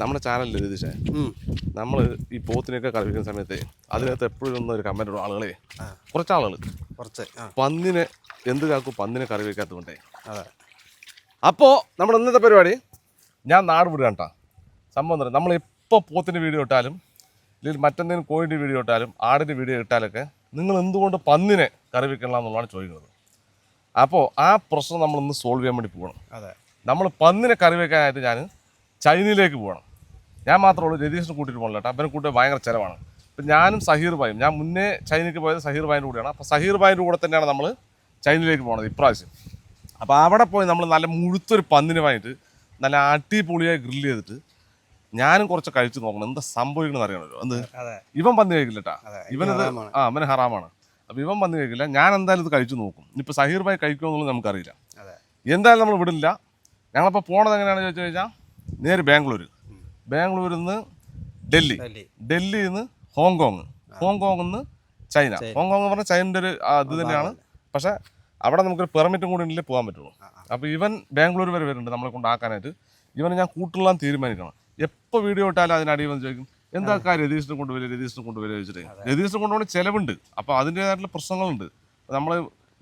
നമ്മുടെ ചാനലിൽ ഇതിച്ചേ നമ്മൾ ഈ പോത്തിനെയൊക്കെ കളിപ്പിക്കുന്ന സമയത്ത് അതിനകത്ത് എപ്പോഴും ഒന്നും ഒരു കമന്റ് ഇടും ആളുകളെ. കുറച്ച് ആളുകൾ കുറച്ച് പന്നിനെ എന്ത് കാക്കും? പന്നിനെ കറി വയ്ക്കാത്തതുകൊണ്ടേ അപ്പോൾ നമ്മുടെ ഇന്നത്തെ പരിപാടി ഞാൻ നാട് വിടുക കേട്ടോ. സംഭവം എന്താ നമ്മൾ എപ്പോൾ പോത്തിന്റെ വീഡിയോ ഇട്ടാലും അല്ലെങ്കിൽ മറ്റെന്തെങ്കിലും കോഴിന്റെ വീഡിയോ ഇട്ടാലും ആടിന്റെ വീഡിയോ ഇട്ടാലൊക്കെ നിങ്ങൾ എന്തുകൊണ്ട് പന്നിനെ കറി വെക്കണം എന്നുള്ളതാണ് ചോദിക്കുന്നത്. അപ്പോൾ ആ പ്രശ്നം നമ്മളൊന്ന് സോൾവ് ചെയ്യാൻ വേണ്ടി പോകണം അതെ. നമ്മൾ പന്നിനെ കറി വെക്കാനായിട്ട് ഞാൻ ചൈനയിലേക്ക് പോകണം ഞാൻ മാത്രമേ ഉള്ളൂ രതീഷിനെ കൂട്ടിയിട്ട് പോകണില്ല കേട്ടോ. അവനെ കൂട്ടി ഭയങ്കര ചിലവാണ്. ഇപ്പം ഞാനും സഹീർ ഭായും ഞാൻ മുന്നേ ചൈനയ്ക്ക് പോയത് സഹീർ ഭായിന്റെ കൂടെയാണ്. അപ്പോൾ സഹീർ ഭായിന്റെ കൂടെ തന്നെയാണ് നമ്മൾ ചൈനയിലേക്ക് പോകുന്നത് ഇപ്രാവശ്യം. അപ്പോൾ അവിടെ പോയി നമ്മൾ നല്ല മുഴുത്തൊരു പന്നിനെ വാങ്ങിയിട്ട് നല്ല അടിപൊളിയായി ഗ്രില്ല് ചെയ്തിട്ട് ഞാനും കുറച്ച് കഴിച്ചു നോക്കണം. എന്താ സംഭവിക്കണമെന്ന് അറിയണമല്ലോ എന്ത്? ഇവൻ പന്നി കഴിക്കില്ല കേട്ടാ. അതെ ഇവനത്. ആ അവന് ഹറാമാണ്. അപ്പം ഇവൻ പന്നി കഴിക്കില്ല. ഞാൻ എന്തായാലും ഇത് കഴിച്ചു നോക്കും. ഇനിയിപ്പോൾ സഹീർ ഭായി കഴിക്കുമോ എന്നുള്ളത് നമുക്കറിയില്ല. എന്തായാലും നമ്മൾ വിടില്ല. ഞങ്ങളപ്പോൾ പോണത് എങ്ങനെയാണെന്ന് ചോദിച്ചു കഴിഞ്ഞാൽ നേരെ ബാംഗ്ലൂർ ബാംഗ്ലൂരിൽ നിന്ന് ഡൽഹി. ഡൽഹി. ഡൽഹിയിൽ നിന്ന് ഹോങ്കോങ്. ഹോങ്കോങ്ങിൽ നിന്ന് ചൈന. ഹോങ്കോങ് എന്ന് പറഞ്ഞാൽ ചൈനന്റെ ഒരു ഇത് തന്നെയാണ്. പക്ഷേ അവിടെ നമുക്കൊരു പെർമിറ്റും കൂടി ഉണ്ടെങ്കിൽ പോകാൻ പറ്റുള്ളൂ. അപ്പോൾ ഇവൻ ബാംഗ്ലൂർ വരെ വരുന്നുണ്ട് നമ്മളെ കൊണ്ടാക്കാനായിട്ട് ഇവനെ ഞാൻ കൂട്ടുള്ളാൻ തീരുമാനിക്കണം. എപ്പോൾ വീഡിയോ ഇട്ടാലും അതിനടിയിൽ വന്ന് ചോദിക്കും എന്താ കാര്യം? രതീഷിനെ കൊണ്ടുവരിക രതീഷിനെ കൊണ്ടുവരിക ചോദിച്ചിട്ട് രതീഷിനെ കൊണ്ടുപോകണ ചിലവുണ്ട്. അപ്പോൾ അതിന്റേതായിട്ടുള്ള പ്രശ്നങ്ങളുണ്ട്. നമ്മൾ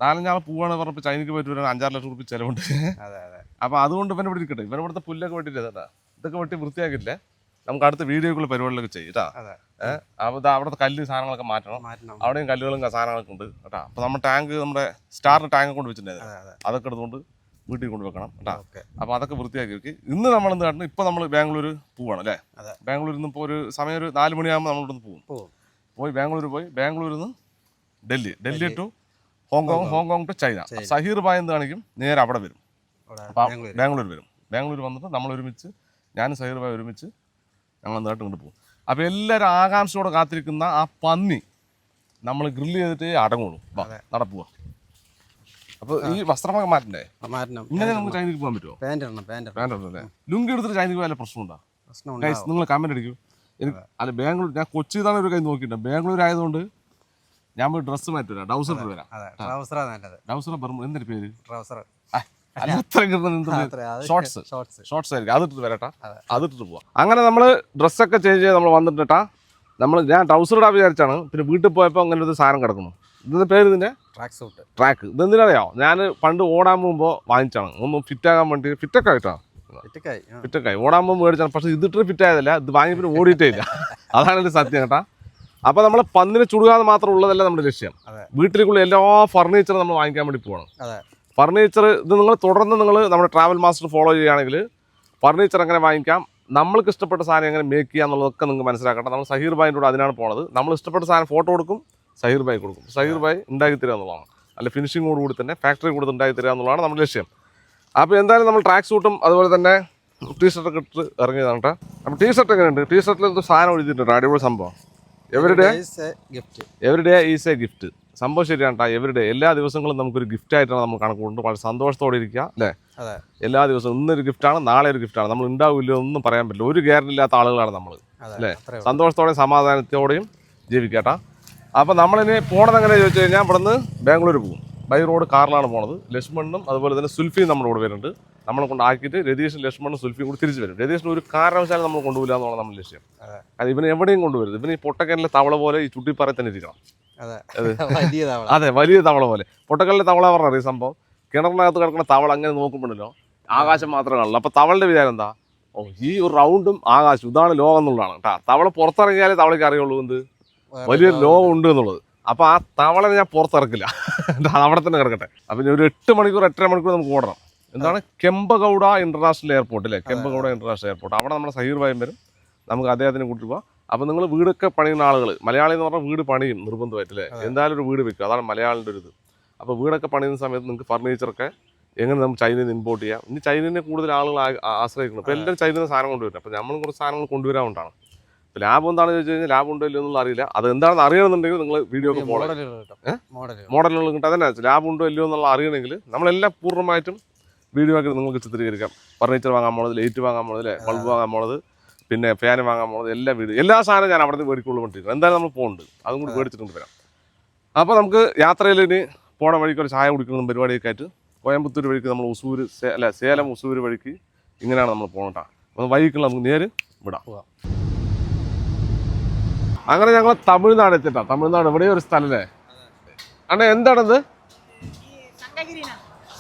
നാലഞ്ചാൾ പോവാണ് പറഞ്ഞപ്പോൾ ചൈനയ്ക്ക് പോയിട്ട് വരാൻ അഞ്ചാറ് ലക്ഷം റുപ്യ ചിലവുണ്ട്. അപ്പോൾ അതുകൊണ്ട് ഇവൻ ഇവിടെ ഇരിക്കട്ടെ. ഇവൻ ഇവിടുത്തെ പുല്ലൊക്കെ വെട്ടിയിട്ട് ഇതൊക്കെ വെട്ടി വൃത്തിയാക്കില്ല നമുക്ക് അടുത്ത വീഡിയോക്കുള്ള പരിപാടികളൊക്കെ ചെയ്യും കേട്ടാ. അതെ. ഏഹ് അവിടുത്തെ കല്ല് സാധനങ്ങളൊക്കെ മാറ്റണം. അവിടെയും കല്ലുകളും സാധനങ്ങളൊക്കെ ഉണ്ട് കേട്ടാ. അപ്പൊ നമ്മുടെ ടാങ്ക് നമ്മുടെ സ്റ്റാറിന് ടാങ്ക് കൊണ്ട് വെച്ചിട്ടുണ്ടായിരുന്നു. അതെ അതെ. അതൊക്കെ എടുത്തുകൊണ്ട് വീട്ടിൽ കൊണ്ട് വെക്കണം കേട്ടാ അപ്പൊ അതൊക്കെ വൃത്തിയാക്കി വെക്ക് ഇന്ന് നമ്മൾ എന്ത് കാട്ടണം? ഇപ്പൊ നമ്മൾ ബാംഗ്ലൂർ പോവാണ് അല്ലേ. ബാംഗ്ലൂരിൽ നിന്ന് ഇപ്പോൾ ഒരു സമയം ഒരു നാല് മണിയാകുമ്പോൾ നമ്മൾ ഇവിടുന്ന് പോകും. പോയി ബാംഗ്ലൂർ പോയി. ബാംഗ്ലൂരിൽ നിന്ന് Delhi. Delhi to Hong Kong Hong Kong. To China. Zaheer bhai എന്ത് കാണിക്കും? നേരെ അവിടെ വരും. ബാംഗ്ലൂർ വരും. ബാംഗ്ലൂർ വന്നിട്ട് നമ്മൾ ഒരുമിച്ച് ഞാനും സഹീറുമായി ഒരുമിച്ച് ഞങ്ങൾ നേട്ടം കൊണ്ട് പോകും. അപ്പോൾ എല്ലാവരും ആകാംക്ഷയോടെ കാത്തിരിക്കുന്ന ആ പന്നി നമ്മൾ ഗ്രില്ല് ചെയ്തിട്ട് അടങ്ങുള്ളൂ. നടപ്പുക അപ്പോൾ ഈ വസ്ത്രമൊക്കെ മാറ്റണ്ടേ? മാറ്റണം. ഇങ്ങനെ നമുക്ക് ചൈനയ്ക്ക് പോകാൻ പറ്റുമോ പാന്റ് ഇടണം പാന്റ് ഇടണം. ലുങ്കി എടുത്തിട്ട് ചൈനയ്ക്ക് പോയാലും പ്രശ്നമുണ്ടോ പ്രശ്നം നിങ്ങൾ കമന്റ് അടിക്കും. എനിക്ക് അല്ല ബാംഗ്ലൂർ ഞാൻ കൊച്ചി കൊച്ചിയിലാണ് ഒരു കൈ നോക്കിയിട്ടുണ്ട്. ബാംഗ്ലൂർ ആയതുകൊണ്ട് ഞാൻ പോയി ഡ്രസ്സ് മാറ്റി വരാം. ഡൗസർ വരാം. ട്രൗസറാണ് നല്ലത് ഡൗസർ എന്തൊരു പേര്? ട്രൗസർ ഷോർട്സ് ആയിരിക്കും. അതിട്ടിട്ട് വരട്ടാ. അതെ. അതിട്ടിട്ട് പോവാം. അങ്ങനെ നമ്മൾ ഡ്രസ്സൊക്കെ ചേഞ്ച് ചെയ്ത് നമ്മൾ വന്നിട്ടാ നമ്മൾ ഞാൻ ട്രൗസർ ഇടാൻ വിചാരിച്ചാണ്. പിന്നെ വീട്ടിൽ പോയപ്പോൾ അങ്ങനെ ഒരു സാധനം കിടക്കുന്നു. ഇതിന്റെ പേര് ഇതിന്റെ? ട്രാക്ക് സൂട്ട് ട്രാക്ക് ഇതെന്തിനറിയാം? ഞാൻ പണ്ട് ഓടാൻ പോകുമ്പോൾ വാങ്ങിച്ചാണ് ഒന്ന് ഫിറ്റ് ആകാൻ വേണ്ടി. ഫിറ്റൊക്കെ ആയിട്ടാണ്. ഫിറ്റൊക്കെ ആയി. ഓടാൻ പോകുമ്പോൾ മേടിച്ചാണ്. പക്ഷെ ഇതിട്ട് ഫിറ്റ് ആയതല്ല. ഇത് വാങ്ങി പിന്നെ ഓടിയിട്ടേ ഇല്ല. അതാണ് എന്റെ സത്യം കേട്ടാ. അപ്പൊ നമ്മൾ പന്നിനെ ചുടുകാതെ മാത്രം ഉള്ളതല്ല നമ്മുടെ ലക്ഷ്യം. വീട്ടിലേക്കുള്ള എല്ലാ ഫർണിച്ചറും നമ്മൾ വാങ്ങിക്കാൻ വേണ്ടി പോകണം ഫർണിച്ചർ ഇത് നിങ്ങൾ തുടർന്ന് നിങ്ങൾ നമ്മുടെ ട്രാവൽ മാസ്റ്റർ ഫോളോ ചെയ്യുകയാണെങ്കിൽ ഫർണിച്ചർ എങ്ങനെ വാങ്ങിക്കാം നമ്മൾക്ക് ഇഷ്ടപ്പെട്ട സാധനം എങ്ങനെ മേക്ക് ചെയ്യാം എന്നുള്ളതൊക്കെ നിങ്ങൾക്ക് മനസ്സിലാക്കട്ടെ. നമ്മൾ സഹീർ ഭായിന്റെ കൂടെ അതിനാണ് പോണത്. നമ്മൾ ഇഷ്ടപ്പെട്ട സാധനം ഫോട്ടോ കൊടുക്കും സഹീർ ഭായി കൊടുക്കും. സഹീർ ഭായി ഉണ്ടാക്കി തരിക എന്നുള്ളതാണ്. അല്ല ഫിനിഷിങ്ങോട് കൂടി തന്നെ ഫാക്ടറി കൂടി ഉണ്ടാക്കി തരിക എന്നുള്ളതാണ് നമ്മുടെ ലക്ഷ്യം. അപ്പോൾ എന്തായാലും നമ്മൾ ട്രാക്ക് സൂട്ടും അതുപോലെ തന്നെ ടീ ഷർട്ടൊക്കെ ഇട്ട് ഇറങ്ങിയതാണ് കേട്ടോ. അപ്പോൾ ടീ ഷർട്ട് എങ്ങനെയുണ്ട്? ടീ ഷർട്ടിൽ എന്തോ സാധനം എഴുതിയിട്ടുണ്ട് അടിപൊളി സംഭവം. എവരുടെ gift every day is a gift സംഭവം ശരിയാണ് കേട്ടോ എവരിഡേ എല്ലാ ദിവസങ്ങളും നമുക്കൊരു ഗിഫ്റ്റ് ആയിട്ടാണ് നമ്മൾ കണക്ക് കൊണ്ട് വളരെ സന്തോഷത്തോടെ ഇരിക്കുക അല്ലേ? എല്ലാ ദിവസവും ഇന്നൊരു ഗിഫ്റ്റാണ് നാളെ ഒരു ഗിഫ്റ്റാണ്. നമ്മൾ ഉണ്ടാവില്ല ഒന്നും പറയാൻ പറ്റില്ല. ഒരു ഗ്യാരണ്ടില്ലാത്ത ആളുകളാണ് നമ്മൾ അല്ലേ? സന്തോഷത്തോടെയും സമാധാനത്തോടെയും ജീവിക്കട്ടാ അപ്പോൾ നമ്മളിനി പോണത് എങ്ങനെ ചോദിച്ചു കഴിഞ്ഞാൽ ഇവിടുന്ന് ബാംഗ്ലൂർ പോകും. ബൈ റോഡ് കാറിലാണ് പോണത്. ലക്ഷ്മണനും അതുപോലെ തന്നെ സുൽഫിയും നമ്മുടെ കൂടെ വരുന്നുണ്ട്. നമ്മളെ കൊണ്ട് ആക്കിയിട്ട് രതീഷും ലക്ഷ്മണനും സുൽഫിയും കൂടി തിരിച്ചു വരും. രതീഷിന് ഒരു കാരണവശാലും നമ്മൾ കൊണ്ടുപോകില്ല എന്നുള്ളത് നമ്മുടെ ലക്ഷ്യം. അതെ. അത് ഇവന് എവിടെയും കൊണ്ടുവരുത് ഇവന് ഈ പൊട്ടക്കനിലെ തവള പോലെ ഈ ചുട്ടിപ്പാറ തന്നെ ഇരിക്കണം. അതെ. വലിയ തവള. പോലെ. പൊട്ടക്കല്ലിലെ തവള പറഞ്ഞ ഈ സംഭവം. കിണറിനകത്ത് കിടക്കുന്ന തവള അങ്ങനെ നോക്കുമ്പോഴല്ലോ ആകാശം മാത്രമേ കാണുള്ളൂ. അപ്പൊ തവളുടെ വിചാരം എന്താ? ഓ ഈ ഒരു റൗണ്ടും ആകാശം. ഇതാണ് ലോകം എന്നുള്ളതാണ് കേട്ടാ. തവള പുറത്തിറങ്ങിയാലേ തവളയ്ക്ക് അറിയുള്ളൂ എന്ത്? വലിയൊരു ലോകം ഉണ്ട് എന്നുള്ളത്. അപ്പൊ ആ തവളനെ ഞാൻ പുറത്തിറക്കില്ല. അവിടെ തന്നെ കിടക്കട്ടെ. അപ്പൊ ഒരു എട്ട് മണിക്കൂർ എട്ടര മണിക്കൂർ നമുക്ക് ഓടണം. എന്താണ്? കെമ്പഗൗഡ ഇന്റർനാഷണൽ എയർപോർട്ട് അല്ലേ കെമ്പഗൗഡ ഇന്റർനാഷണൽ എയർപോർട്ട്. അവിടെ നമ്മുടെ സഹീർ ഭായും വരും. നമുക്ക് അദ്ദേഹത്തിന് കൂട്ടി പോവാം. അപ്പൊ നിങ്ങൾ വീടൊക്കെ പണിയുന്ന ആളുകൾ മലയാളി എന്ന് പറഞ്ഞാൽ വീട് പണിയും നിർബന്ധമായിട്ട് അല്ലേ എന്തായാലും ഒരു വീട് വെക്കുക. അതാണ് മലയാളിന്റെ ഒരു ഇത്. അപ്പോൾ വീടൊക്കെ പണിയുന്ന സമയത്ത് നിങ്ങൾക്ക് ഫർണിച്ചറൊക്കെ എങ്ങനെ നമുക്ക് ചൈനയിൽ നിന്ന് ഇമ്പോർട്ട് ചെയ്യാം. ഇനി ചൈനയെ കൂടുതൽ ആളുകൾ ആശ്രയിക്കണം. അപ്പോൾ എല്ലാവരും ചൈനയിൽ നിന്ന് സാധനം കൊണ്ടുവരും. അപ്പോൾ നമ്മളും കുറച്ച് സാധനങ്ങൾ ഇപ്പോൾ ലാഭം എന്താണെന്ന് ചോദിച്ചു കഴിഞ്ഞാൽ ലാഭം ഉണ്ടോ ഇല്ലയോ അറിയില്ല. അത് എന്താണെന്ന് അറിയണമെന്നുണ്ടെങ്കിൽ നിങ്ങൾ വീഡിയോ മോഡലുകൾ കിട്ടും. അതന്നെ ലാഭം ഉണ്ടോ ഇല്ലയോ എന്നുള്ള അറിയണമെങ്കിൽ നമ്മളെല്ലാം പൂർണമായിട്ടും വീഡിയോ ആക്കി നിങ്ങൾക്ക് ചിത്രീകരിക്കാം. ഫർണിച്ചർ വാങ്ങാൻ പോണത് ലൈറ്റ് വാങ്ങാൻ പോണത് ബൾബ് വാങ്ങാൻ പോണത് പിന്നെ ഫാൻ വാങ്ങാൻ പോണത് എല്ലാ വീഡിയോ എല്ലാ സാധനവും ഞാൻ അവിടെ നിന്ന് മേടിക്കുള്ളൂ കൊണ്ടിരിക്കുന്നത് എന്തായാലും നമ്മൾ പോകുന്നുണ്ട് അതും കൂടി മേടിച്ചിട്ടുണ്ട് വരാം. അപ്പോൾ നമുക്ക് യാത്രയിൽ ഇനി പോണ വഴിക്ക് ഒരു ചായ കുടിക്കുന്ന പരിപാടിയൊക്കെ ആയിട്ട് കോയമ്പത്തൂർ വഴിക്ക് നമ്മൾ ഉസൂര് അല്ല സേലം ഉസൂര് വഴിക്ക് ഇങ്ങനെയാണ് നമ്മൾ പോകണട്ടാ അപ്പോൾ വഴിക്കുള്ള നമുക്ക് നേര് വിടാം. അങ്ങനെ ഞങ്ങൾ തമിഴ്നാട് എത്തിട്ടാ. തമിഴ്നാട് ഇവിടെ ഒരു സ്ഥലല്ലേ? അണ്ണ എന്താണത്?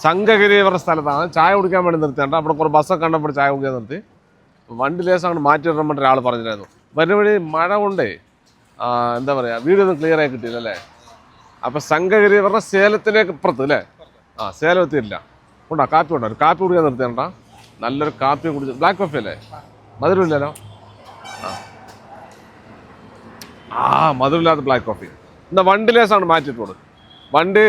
സംഘഗിരി പറഞ്ഞ സ്ഥലത്താണ് ചായ കുടിക്കാൻ വേണ്ടി നിർത്തിയാണ്ട് അവിടെ കുറേ ബസ്സൊക്കെ കണ്ടപ്പോൾ ചായ കുടിക്കാൻ നിർത്തി. വണ്ടി ലേസം അങ്ങോട്ട് മാറ്റി വരണം വേണ്ടി ഒരാൾ പറഞ്ഞിട്ടുണ്ടായിരുന്നു. വരുന്ന വഴി മഴ കൊണ്ടേ എന്താ പറയുക വീടൊന്നും ക്ലിയർ ആയി കിട്ടിയില്ല അല്ലേ? അപ്പം സംഘഗിരി പറഞ്ഞ സേലത്തിലേക്ക് ഇപ്പുറത്ത് അല്ലേ? ആ സേലം എത്തിയില്ല. ഉണ്ടോ? കാപ്പി ഉണ്ടോ? ഒരു കാപ്പി കുടിക്കാൻ നിർത്തിയാണ്ടാ നല്ലൊരു കാപ്പി കുടിച്ച് ബ്ലാക്ക് കോഫി അല്ലേ? മധുരമില്ലല്ലോ ആ. മധുരമില്ലാത്ത ബ്ലാക്ക് കോഫി എന്നാ വണ്ടി ലേസാണ് മാറ്റിയിട്ടുള്ളത്. വണ്ടി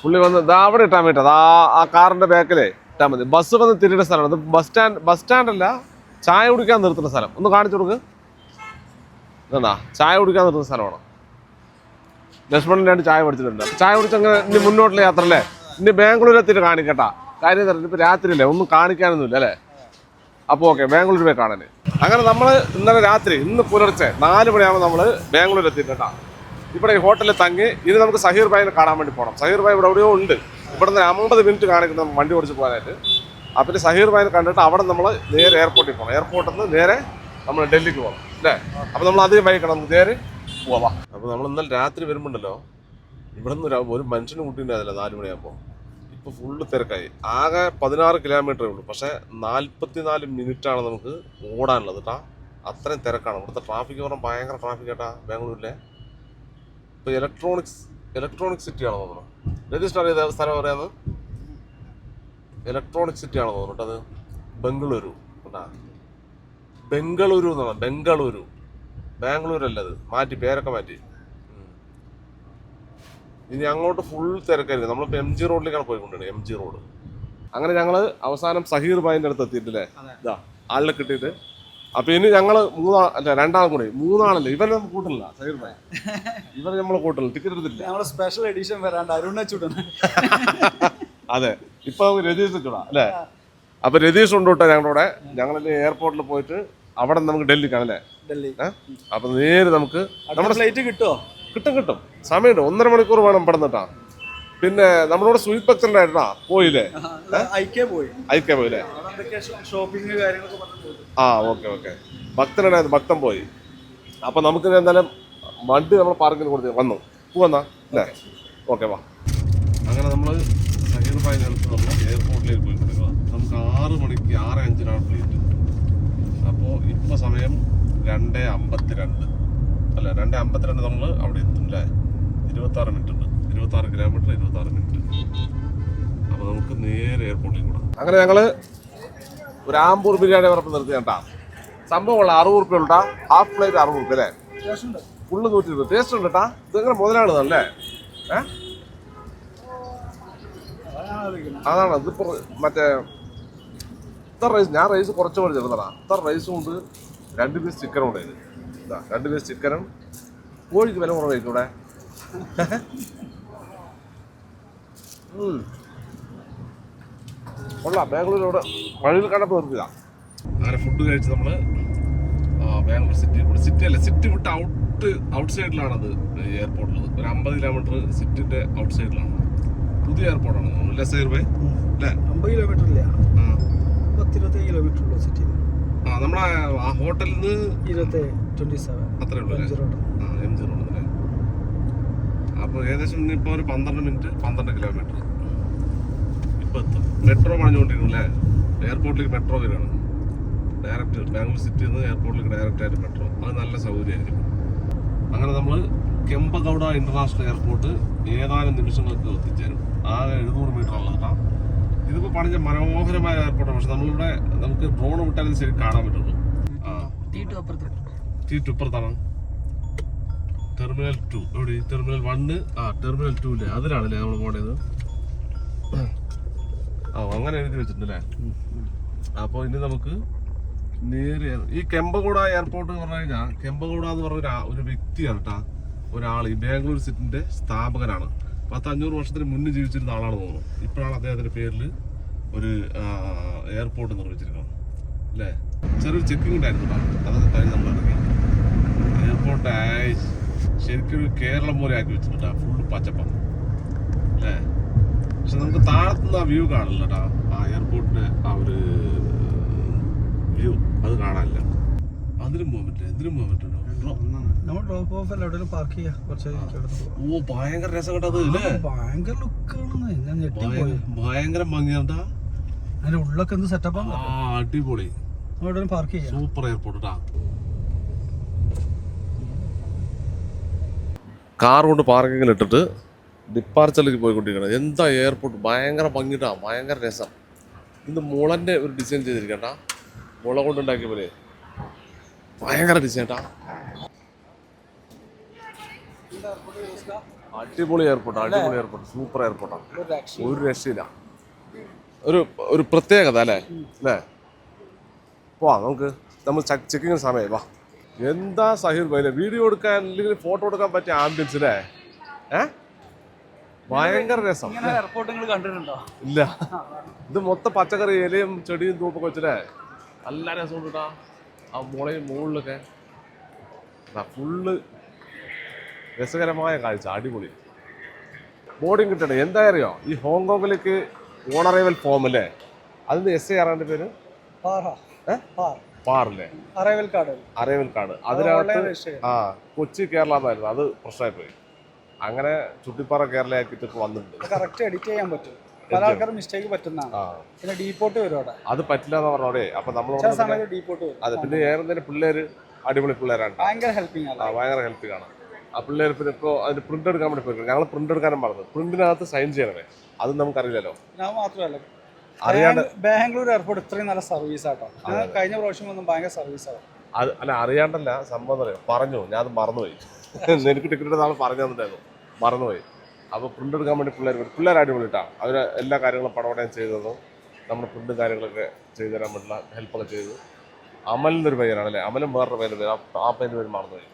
പുള്ളി വന്ന് ദാ അവിടെ ഇട്ടാൽ വേണ്ടി അതാ ആ കാറിന്റെ ബാക്കിലേ ഇട്ടാൽ മതി. ബസ് വന്ന് തിരിയുടെ സ്ഥലമാണ്. ഇത് ബസ് സ്റ്റാൻഡ് ബസ് സ്റ്റാൻഡ് അല്ല ചായ കുടിക്കാൻ നിർത്തുന്ന സ്ഥലം. ഒന്ന് കാണിച്ചു കൊടുക്ക്. ഇതെന്താ? ചായ കുടിക്കാൻ നിർത്തുന്ന സ്ഥലമാണ്? ലക്ഷ്മണൻ രണ്ട് ചായ പഠിച്ചിട്ടുണ്ട് ചായ കുടിച്ച് അങ്ങനെ ഇനി മുന്നോട്ടുള്ള യാത്ര അല്ലേ? ഇനി ബാംഗ്ലൂർ എത്തിയിട്ട് കാണിക്കട്ടാ. കാര്യം എന്താ ഇപ്പം ഇപ്പൊ രാത്രിയല്ലേ? ഒന്നും കാണിക്കാനൊന്നുമില്ല അല്ലേ? അപ്പോൾ ഓക്കെ ബാംഗ്ലൂർ പോയി കാണാൻ അങ്ങനെ നമ്മൾ ഇന്നലെ രാത്രി ഇന്ന് പുലർച്ചെ നാല് മണിയാകുമ്പോൾ നമ്മൾ ബാംഗ്ലൂർ എത്തിയിട്ടാ ഇവിടെ ഈ ഹോട്ടലിൽ തങ്ങി ഇനി നമുക്ക് സഹീർ ഭായിനെ കാണാൻ വേണ്ടി പോകണം സഹീർ ഭായ് ഇവിടെ എവിടെയോ ഉണ്ട്. ഇവിടെ നിന്ന് അമ്പത് മിനിറ്റ് കാണിക്കുന്ന വണ്ടി ഓടിച്ച് പോകാനായിട്ട്. അപ്പം സഹീർ ഭായിനെ കണ്ടിട്ട് അവിടെ നമ്മൾ നേരെ എയർപോർട്ടിൽ പോകണം എയർപോർട്ടിൽ നിന്ന് നേരെ നമ്മൾ ഡൽഹിക്ക് പോകണം അല്ലേ? അപ്പം നമ്മൾ അധികം വൈകണം നേരെ പോവാം. അപ്പോൾ നമ്മൾ ഇന്നലെ രാത്രി വരുമ്പോണ്ടല്ലോ ഇവിടെ നിന്ന് ഒരു- ഒരു മനുഷ്യന് കൂട്ടിണ്ടായിരുന്നില്ല നാല് മണിയാകുമ്പോൾ ഇപ്പോൾ ഫുള്ള് തിരക്കായി. ആകെ പതിനാറ് കിലോമീറ്ററേ ഉള്ളൂ. പക്ഷേ നാൽപ്പത്തിനാല് മിനിറ്റാണ് നമുക്ക് ഓടാനുള്ളത് കേട്ടാ അത്രയും തിരക്കാണ്. ഇവിടുത്തെ ട്രാഫിക് പറഞ്ഞാൽ ഭയങ്കര ട്രാഫിക് കേട്ടാ ബാംഗ്ലൂരിലെ. ഇപ്പോൾ ഇലക്ട്രോണിക്സ് ഇലക്ട്രോണിക് സിറ്റിയാണോ തോന്നുന്നു. രജിസ്റ്റർ ചെയ്ത സ്ഥലം പറയാന്ന് ഇലക്ട്രോണിക് സിറ്റിയാണോ തോന്നുന്നു കേട്ടോ അത്. ബംഗളൂരു. കേട്ടാ ബംഗളൂരു എന്നാണ് ബംഗളൂരു. ബാംഗ്ലൂരല്ലത് മാറ്റി പേരൊക്കെ മാറ്റി. ഇനി അങ്ങോട്ട് ഫുൾ തിരക്കായിരിക്കും. നമ്മളിപ്പോൾ എം ജി റോഡിലേക്കാണ് പോയിക്കൊണ്ടിരുന്നത് എം ജി റോഡ് അങ്ങനെ ഞങ്ങൾ അവസാനം സഹീർ ഭായിന്റെ അടുത്ത് എത്തിയിട്ടില്ലേ? ഇതാ ആളിനെ കിട്ടിയിട്ട്. അപ്പൊ ഇനി ഞങ്ങൾ മൂന്നാ അല്ല രണ്ടാളും കൂടി മൂന്നാളല്ലേ? ഇവരെ കൂട്ടില്ല സഹീർ ഭായ് ഇവരെ നമ്മൾ കൂട്ടില്ല ടിക്കറ്റ് എടുത്തില്ല നമ്മളെ സ്പെഷ്യൽ എഡിഷൻ വരാണ്ട് അരുണ ചുടന് അതെ. ഇപ്പൊ രതീഷ് ചൂടാ അല്ലേ? അപ്പൊ രതീഷ് ഉണ്ട് കേട്ടോ ഞങ്ങളുടെ. ഞങ്ങൾ എയർപോർട്ടിൽ പോയിട്ട് അവിടെ നമുക്ക് ഡൽഹിക്കാണ് അല്ലേ? ഡൽഹി. അപ്പൊ നേരെ നമുക്ക് നമ്മുടെ ഫ്ലൈറ്റ് കിട്ടോ? കിട്ടും കിട്ടും. സമയമുണ്ട്. ഒന്നര മണിക്കൂർ വേണം പെടന്നിട്ടാ. പിന്നെ നമ്മളോട് സുനിത് ബക്സറിലായിട്ടാ പോയില്ലേ? ഐക്യ പോയി. പോയില്ലേ? ഷോപ്പിംഗ് ആ ഓക്കെ ഓക്കെ. ഭക്തനുടെ ഭക്തൻ പോയി. അപ്പൊ നമുക്ക് എന്തായാലും വണ്ടി നമ്മൾ പാർക്കിൽ കൊടുത്ത് വന്നു. പോവന്നാ? അല്ലേ ഓക്കെ വാ. അങ്ങനെ നമ്മൾ സഹീർ ഭായി അടുത്ത് നമ്മൾ എയർപോർട്ടിലേക്ക് പോയി കൊടുക്കുക നമുക്ക് ആറ് മണിക്ക് ആറ് അഞ്ചിനാണ് ഫ്ലൈറ്റ് അപ്പോൾ ഇപ്പോൾ സമയം രണ്ട് അമ്പത്തിരണ്ട്. അല്ല രണ്ട് അമ്പത്തിരണ്ട് നമ്മൾ അവിടെ എത്തും അല്ലേ ഇരുപത്താറ് മിനിറ്റ് ഉണ്ട്. ഇരുപത്താറ് കിലോമീറ്റർ ഇരുപത്താറ് മിനിറ്റ് അപ്പോൾ നമുക്ക് നേരെ എയർപോർട്ടിൽ കൂടെ അങ്ങനെ ഞങ്ങൾ ഒരു ആമ്പൂർ ബിരിയാണി പറഞ്ഞ് നിർത്തി കേട്ടാ. സംഭവമുള്ള അറുപത് റുപ്യ ഉണ്ടാ ഹാഫ് പ്ലേറ്റ് അറുപത് റുപ്യ അല്ലേ. ഫുള്ള് നൂറ്റി ഇരുപത്. ടേസ്റ്റ് ഉണ്ട് കേട്ടാ. ഇതെങ്ങനെ മുതലാണതല്ലേ? അല്ലേ അതാണ്. ഇത് മറ്റേ ഇത്ര റൈസ് ഞാൻ റൈസ് കുറച്ച് പോലെ ചെറുതാണ് ഇത്ര റൈസും ഉണ്ട് രണ്ട് പീസ് ചിക്കനും ഉണ്ട് ഇതിന് ഇതാ രണ്ട് പീസ് ചിക്കനും കോഴിക്ക് വില കുറവായിരിക്കും ഇവിടെ. കൊള്ളാം ബാംഗ്ലൂർ ഇവിടെ വഴിയിൽ കണ്ടപ്പോൾ നിർത്തിയതാ അങ്ങനെ ഫുഡ് കഴിച്ച് നമ്മൾ ബാംഗ്ലൂർ സിറ്റി ഇവിടെ സിറ്റി അല്ല സിറ്റി വിട്ട് ഔട്ട് ഔട്ട് സൈഡിലാണത് എയർപോർട്ടുള്ളത് ഒരു അമ്പത് കിലോമീറ്റർ സിറ്റിന്റെ ഔട്ട് സൈഡിലാണ് പുതിയ എയർപോർട്ടാണ് അല്ലേ സൈർ ബൈ അല്ലേ? അമ്പത് കിലോമീറ്റർ ഇല്ല. ആ. പത്തിരുപത്തി കിലോമീറ്റർ ഉള്ളൂ സിറ്റിയിൽ ആ നമ്മളെ ആ ഹോട്ടലിൽ നിന്ന് ഇരുപത്തി ട്വന്റി സെവൻ അത്രേ ഉള്ളൂ ആ എം ജി റോഡ് അല്ലേ? അപ്പോൾ ഏകദേശം ഇപ്പൊ ഒരു പന്ത്രണ്ട് മിനിറ്റ് പന്ത്രണ്ട് കിലോമീറ്റർ ഇപ്പോൾ എത്തും. മെട്രോ പണിഞ്ഞുകൊണ്ടിരിക്കുന്നു അല്ലേ? എയർപോർട്ടിലേക്ക് മെട്രോ വരികയാണ്. ഡയറക്റ്റ് ബാംഗ്ലൂർ സിറ്റിയിൽ നിന്ന് എയർപോർട്ടിലേക്ക് ഡയറക്റ്റ് ആയിട്ട് മെട്രോ. അത് നല്ല സൗകര്യമായിരിക്കും. അങ്ങനെ നമ്മൾ കെമ്പഗൗഡ ഇന്റർനാഷണൽ എയർപോർട്ട് ഏതാനും നിമിഷങ്ങൾക്ക് എത്തിച്ചേരും ആകെ എഴുന്നൂറ് മീറ്റർ ഉള്ളതാണ് ഇതിപ്പോ ഇതിപ്പോൾ പണിഞ്ഞ മനോഹരമായ എയർപോർട്ടാണ് പക്ഷെ നമ്മളിവിടെ നമുക്ക് ഡ്രോൺ വിട്ടാലും ശരി കാണാൻ പറ്റുള്ളൂ. ആ. ടി ഇപ്പുറത്താണ് ടെർമിനൽ ടു എവിടെ? ടെർമിനൽ വണ്ണ് ആ ടെർമിനൽ ടു ഇല്ലേ അതിലാണല്ലേ നമ്മൾ പോകേണ്ടത് ആ അങ്ങനെ എഴുതി വെച്ചിട്ടുണ്ട് അല്ലേ അപ്പോൾ ഇനി നമുക്ക് നേരെ ഈ കെമ്പഗോഡ എയർപോർട്ട് എന്ന് പറഞ്ഞു കഴിഞ്ഞാൽ കെമ്പഗോഡ എന്ന് പറഞ്ഞ ഒരു വ്യക്തിയാണ് കേട്ടാ ഒരാൾ ഈ ബാംഗ്ലൂർ സിറ്റിന്റെ സ്ഥാപകനാണ്. പത്ത് അഞ്ഞൂറ് വർഷത്തിന് മുന്നേ ജീവിച്ചിരുന്ന ആളാണ് തോന്നുന്നു. ഇപ്പോഴാണ് അദ്ദേഹത്തിന്റെ പേരിൽ ഒരു എയർപോർട്ട് നിർമ്മിച്ചിരിക്കുന്നത്. അല്ലേ? ചെറിയൊരു ചെക്കിംഗ് ഉണ്ടായിരുന്നു അതൊക്കെ കഴിഞ്ഞ് നമ്മൾ ഇറങ്ങി. ആയി ശരിക്കും ഒരു കേരളം പോലെ ആക്കി വെച്ചിട്ടുണ്ട് ഫുള്ള് പച്ചപ്പം. അല്ലേ? പക്ഷെ നമുക്ക് താഴത്തുനിന്ന് ആ വ്യൂ കാണില്ല കേട്ടോ ആ എയർപോർട്ടിന് ആ ഒരു വ്യൂ അത് കാണാനില്ല. അതിനും പോകാൻ പറ്റില്ല ഇതിനും പോകാൻ പറ്റുള്ളൂ നമ്മൾ ഡ്രോപ്പ് ഓഫ് അല്ല എവിടെയെങ്കിലും പാർക്ക് ചെയ്യാം. കുറച്ച് നേരം ഇരിക്കാം അവിടെ പോവാം. ഓ ഭയങ്കര രസം കേട്ടത് അല്ലേ? ഭയങ്കര ലുക്കാണ് ഞാൻ ഞെട്ടിപ്പോയി. ഭയങ്കര ഭംഗിയാണ്ടാ അതിന്റെ ഉള്ളൊക്കെ എന്ത് സെറ്റപ്പാണ് ആ അടിപൊളി. നമ്മൾ പാർക്ക് ചെയ്യാം. സൂപ്പർ എയർപോർട്ട് ട്ടാ കാർ കൊണ്ട് പാർക്കിങ്ങിൽ ഇട്ടിട്ട് ഡിപ്പാർച്ചറിലേക്ക് പോയിക്കൊണ്ടിരിക്കണം എന്താ എയർപോർട്ട് ഭയങ്കര ഭംഗിട്ടാണ് ഭയങ്കര രസം. ഇത് മുളന്റെ ഒരു ഡിസൈൻ ചെയ്തിരിക്കണ്ട മുള കൊണ്ടുണ്ടാക്കിയ പോലെ. ഭയങ്കര ഡിസൈൻ ട്ടാ അടിപൊളി എയർപോർട്ട് അടിപൊളി എയർപോർട്ട് സൂപ്പർ എയർപോർട്ടാണ് ഒരു രക്ഷയില്ല. ഒരു ഒരു പ്രത്യേകത അല്ലേ? അല്ലേ? പോവാ നമുക്ക്. നമ്മൾ ചെക്കിങ്ങിന് സമയം വാ. എന്താ സഹിർ ഭയല്ലേ വീഡിയോ എടുക്കാൻ അല്ലെങ്കിൽ ഫോട്ടോ എടുക്കാൻ പറ്റിയ ആംബിയൻസ് അല്ലേ ഏ? ഭയങ്കര രസം. കണ്ടിട്ടുണ്ടോ? ഇല്ല. ഇത് മൊത്തം പച്ചക്കറി ഇലയും ചെടിയും തൂപ്പൊക്കെ വെച്ചില്ലേ? നല്ല രസം കേട്ടാ. ആ മുളയും മുകളിലൊക്കെ. ഫുള്ള് രസകരമായ കാഴ്ച. അടിപൊളി. ബോർഡിങ് കിട്ടണേ എന്താ അറിയോ? ഈ ഹോങ്കോങ്ങിലേക്ക് ഓണറൈവൽ ഫോം അല്ലേ അതിന് എസ് ഐ ആറാന്റെ പേര്? പാറില്ലേ? അറൈവൽ കാർഡ് അറൈവൽ കാർഡ് അതിനകത്ത് ആ കൊച്ചി കേരള എന്നായിരുന്നു അത് പ്രശ്നമായി പോയി അങ്ങനെ ചുട്ടിപ്പാറ കേരളയാക്കിട്ട് വന്നിട്ടുണ്ട്. കറക്റ്റ് എഡിറ്റ് ചെയ്യാൻ പറ്റും. പല ആൾക്കാരും മിസ്റ്റേക്ക് പറ്റുന്നതാണ്. പിന്നെ ഡീപ്പോട്ട് വരും അവിടെ. അത് പറ്റില്ല എന്ന് പറഞ്ഞോടെ. അപ്പൊ നമ്മൾ ഡീപ്പോട്ട് വരും. അതെ പിന്നെ ഏറെ പിള്ളേര് അടിപൊളി പിള്ളേരാണ് ഭയങ്കര ഹെൽപ്പിംഗ് ആണ്. ഭയങ്കര ഹെൽപ്പിംഗ് ആണ് ആ പിള്ളേർ പിന്നെ ഇപ്പോൾ അതിന് പ്രിന്റ് എടുക്കാൻ വേണ്ടി പോയി ഞങ്ങൾ പ്രിന്റ് എടുക്കാനും പറഞ്ഞത് പ്രിന്റിനകത്ത് സൈൻ ചെയ്യണമേ. അത് നമുക്കറിയില്ലല്ലോ. മാത്രമല്ല. അറിയാണ്ട് ബാംഗ്ലൂർ എയർപോർട്ട് ഇത്രയും നല്ല സർവീസ് ആട്ടോ. കഴിഞ്ഞ പ്രാവശ്യം ഒന്നും ഭയങ്കര സർവീസ് അത് അല്ല അറിയാണ്ടല്ല സംഭവം അറിയാം? പറഞ്ഞു ഞാൻ അത് മറന്നുപോയി. എനിക്ക് ടിക്കറ്റ് നാളെ പറഞ്ഞു തന്നിട്ടായിരുന്നു മറന്നുപോയി. അപ്പോൾ പ്രിന്റ് എടുക്കാൻ വേണ്ടി പിള്ളേർ വരും. പിള്ളേർ അടിപൊളിട്ടാണ് അവർ എല്ലാ കാര്യങ്ങളും പടവടയും ചെയ്തതും നമ്മുടെ പ്രിന്റും കാര്യങ്ങളൊക്കെ ചെയ്തു തരാൻ പറ്റുന്ന ഹെൽപ്പൊക്കെ ചെയ്തു. അമലിനൊരു പയ്യനാണ് അല്ലേ? അമലും വേറൊരു പേര് പേര് ആ- പേര് പേര് മറന്നുപോയി.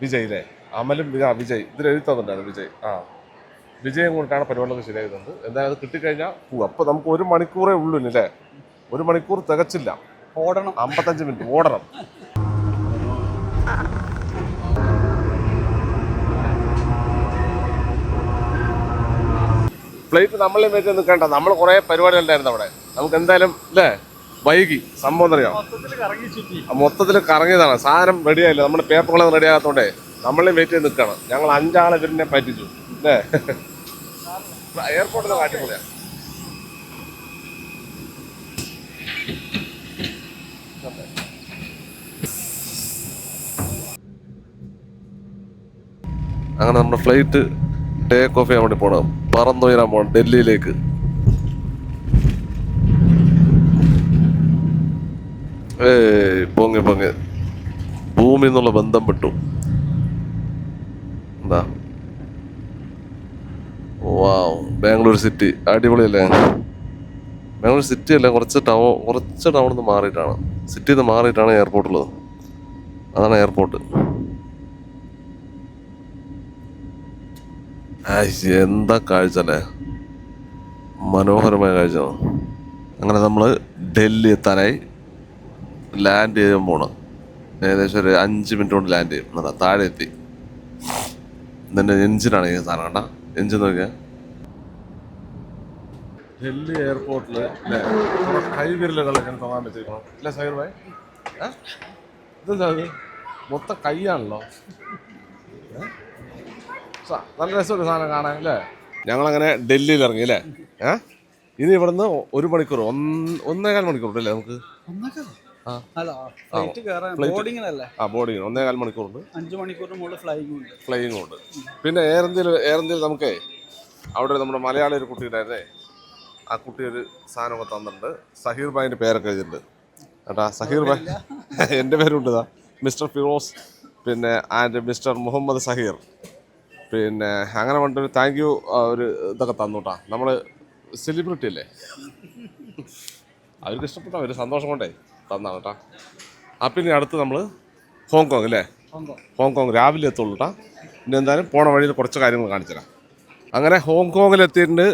വിജയ് അല്ലേ അമലും വിജയ്. ഇതിൽ എഴുതി തന്നിട്ടുണ്ടായിരുന്നു വിജയ്. ആ. വിജയം കൊണ്ടിട്ടാണ് പരിപാടികൾ ശരിയായിരുന്നത് എന്തായാലും അത് കിട്ടിക്കഴിഞ്ഞാൽ പോവും അപ്പോൾ നമുക്ക് ഒരു മണിക്കൂറേ ഉള്ളൂ ഇനി അല്ലേ? ഒരു മണിക്കൂർ തികച്ചില്ല. ഓടണം. അമ്പത്തഞ്ച് മിനിറ്റ്. ഓടണം. ഫ്ലൈറ്റ് നമ്മളെ വെച്ച് നിൽക്കേണ്ട. നമ്മൾ കുറേ പരിപാടി ഉണ്ടായിരുന്നു അവിടെ. നമുക്ക് എന്തായാലും അല്ലേ? വൈകി. സംഭവം അറിയാം മൊത്തത്തിൽ കറങ്ങി ചുറ്റി. മൊത്തത്തിൽ കറങ്ങിയതാണ്. സാധനം റെഡിയായില്ല നമ്മുടെ പേപ്പറുകളൊന്നും റെഡിയാകാത്തോണ്ടേ നമ്മളെയും നമ്മളെ വെയിറ്റ് ചെയ്ത് നിൽക്കണം ഞങ്ങൾ അഞ്ചാളെ ഇവരിനെ പറ്റിച്ചു. അല്ലേ എയർപോർട്ടിൽ കാട്ടിപ്പൊളിയാ അങ്ങനെ നമ്മുടെ ഫ്ലൈറ്റ് ടേക്ക് ഓഫ് ചെയ്യാൻ വേണ്ടി പോണം പറന്നുയരാൻ പോകണം ഡൽഹിയിലേക്ക്. ഏയ് പൊങ്ങി പൊങ്ങി. ഭൂമി എന്നുള്ള ബന്ധം വിട്ടു എന്താ വാവ് ബാംഗ്ലൂർ സിറ്റി അടിപൊളിയല്ലേ? ബാംഗ്ലൂർ സിറ്റി അല്ല കുറച്ച് ടൗൺ കുറച്ച് ടൗണിൽ നിന്ന് മാറിയിട്ടാണ്. സിറ്റിയിൽ നിന്ന് മാറിയിട്ടാണ് എയർപോർട്ടുള്ളത് അതാണ് എയർപോർട്ട് എന്താ കാഴ്ച അല്ലേ? മനോഹരമായ കാഴ്ച. അങ്ങനെ നമ്മൾ ഡൽഹി എത്താനായി ലാൻഡ് ചെയ്യാൻ പോണം. ഏകദേശം ഒരു അഞ്ച് മിനിറ്റ് കൊണ്ട് ലാൻഡ് ചെയ്യും. താഴെ എത്തി. ഇതിന്റെ എഞ്ചിനാണ് ഈ സാധനം കണ്ട? എഞ്ചിൻ നോക്കിയാൽ ഡൽഹി എയർപോർട്ടിൽ കൈവിരലുകൾ ഇങ്ങനെ തോന്നാൻ വെച്ചിരിക്കണം അല്ലേ സൈർ ഭായ്. ഇതെന്താ ഇത്? മൊത്തം കൈയാണല്ലോ. നല്ല രസമൊരു സാധനം കാണാൻ അല്ലേ ഞങ്ങളങ്ങനെ ഡൽഹിയിൽ ഇറങ്ങി അല്ലേ ഏ? ഇനി ഇവിടുന്ന് ഒരു മണിക്കൂർ ഒന്ന് ഒന്നേകാൽ മണിക്കൂർ അല്ലേ നമുക്ക്? ആ. അല്ല ഒന്നേകാൽ മണിക്കൂറുണ്ട്. അഞ്ച് മണിക്കൂറിന് മുകളിൽ ഫ്ലൈയിങ് ഉണ്ട്. ഫ്ലൈയിങ് ഉണ്ട്. പിന്നെ എയർ ഇന്ത്യയിൽ എയർ ഇന്ത്യയിൽ നമുക്കേ അവിടെ നമ്മുടെ മലയാളി ഒരു കുട്ടി ഉണ്ടായിരുന്നേ. ആ കുട്ടി ഒരു സാധനമൊക്കെ തന്നിട്ടുണ്ട്. സഹീർ ഭായിന്റെ പേരൊക്കെ എഴുതിയിട്ടുണ്ട്. കേട്ടാ സഹീർ ഭായ് എന്റെ പേരുണ്ട് ഇതാ. മിസ്റ്റർ ഫിറോസ് പിന്നെ ആൻഡ് മിസ്റ്റർ മുഹമ്മദ് സഹീർ. പിന്നെ അങ്ങനെ പറഞ്ഞിട്ട് താങ്ക് യു ഒരു ഇതൊക്കെ തന്നൂട്ടാ നമ്മൾ സെലിബ്രിറ്റി അല്ലേ? അവർക്ക് ഇഷ്ടപ്പെട്ട ഒരു സന്തോഷം കൊണ്ടേ തന്നാണ് കേട്ടാ ആ പിന്നെ അടുത്ത് നമ്മൾ ഹോങ്കോങ് അല്ലേ? ഹോങ്കോങ് ഹോങ്കോങ് രാവിലെ എത്തുള്ളൂ പിന്നെ ഇനി എന്തായാലും പോണ വഴിയിൽ കുറച്ച് കാര്യങ്ങൾ കാണിച്ചു തരാം അങ്ങനെ ഹോങ്കോങ്ങിൽ എത്തിയിട്ടുണ്ട്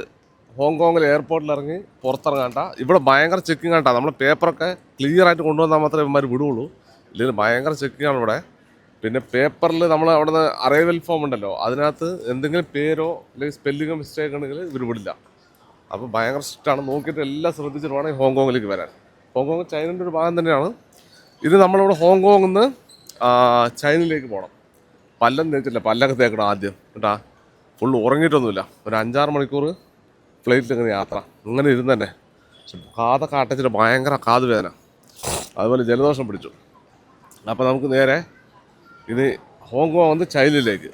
ഹോങ്കോങ്ങിൽ എയർപോർട്ടിൽ ഇറങ്ങി പുറത്തിറങ്ങാണ്ട. ഇവിടെ ഭയങ്കര ചെക്കിംഗ് ആണ്ടാ. നമ്മൾ പേപ്പറൊക്കെ ക്ലിയർ ആയിട്ട് കൊണ്ടുവന്നാൽ മാത്രമേ ഇവന്മാർ വിടുകയുള്ളൂ ഇല്ലെങ്കിൽ ഭയങ്കര ചെക്കിംഗ് ആണ് ഇവിടെ. പിന്നെ പേപ്പറിൽ നമ്മൾ അവിടെ നിന്ന് അറൈവൽ ഫോം ഉണ്ടല്ലോ. അതിനകത്ത് എന്തെങ്കിലും പേരോ അല്ലെങ്കിൽ സ്പെല്ലിങ്ങോ മിസ്റ്റേക്ക് ഉണ്ടെങ്കിൽ ഇവർ വിടില്ല. അപ്പോൾ ഭയങ്കര സ്ട്രിക്റ്റാണ് നോക്കിയിട്ട് എല്ലാം ശ്രദ്ധിച്ചിട്ട് വേണം ഹോങ്കോങ്ങിലേക്ക് വരാൻ. ഹോങ്കോങ് ചൈനയുടെ ഒരു ഭാഗം തന്നെയാണ്. ഇത് നമ്മളിവിടെ ഹോങ്കോങ്ങിൽ നിന്ന് ചൈനയിലേക്ക് പോകണം പല്ലം തേച്ചില്ല പല്ലൊക്കെ തേക്കണം ആദ്യം. കേട്ടാ ഫുള്ള് ഉറങ്ങിയിട്ടൊന്നുമില്ല. ഒരു അഞ്ചാറ് മണിക്കൂർ ഫ്ലൈറ്റിൽ ഇങ്ങനെ യാത്ര. അങ്ങനെ ഇരുന്ന് തന്നെ കാതൊക്കെ അടച്ചിട്ട് ഭയങ്കര കാത് വേദന അതുപോലെ ജലദോഷം പിടിച്ചു. അപ്പോൾ നമുക്ക് നേരെ ഇനി ഹോങ്കോങ് വന്ന് ചൈനയിലേക്ക്.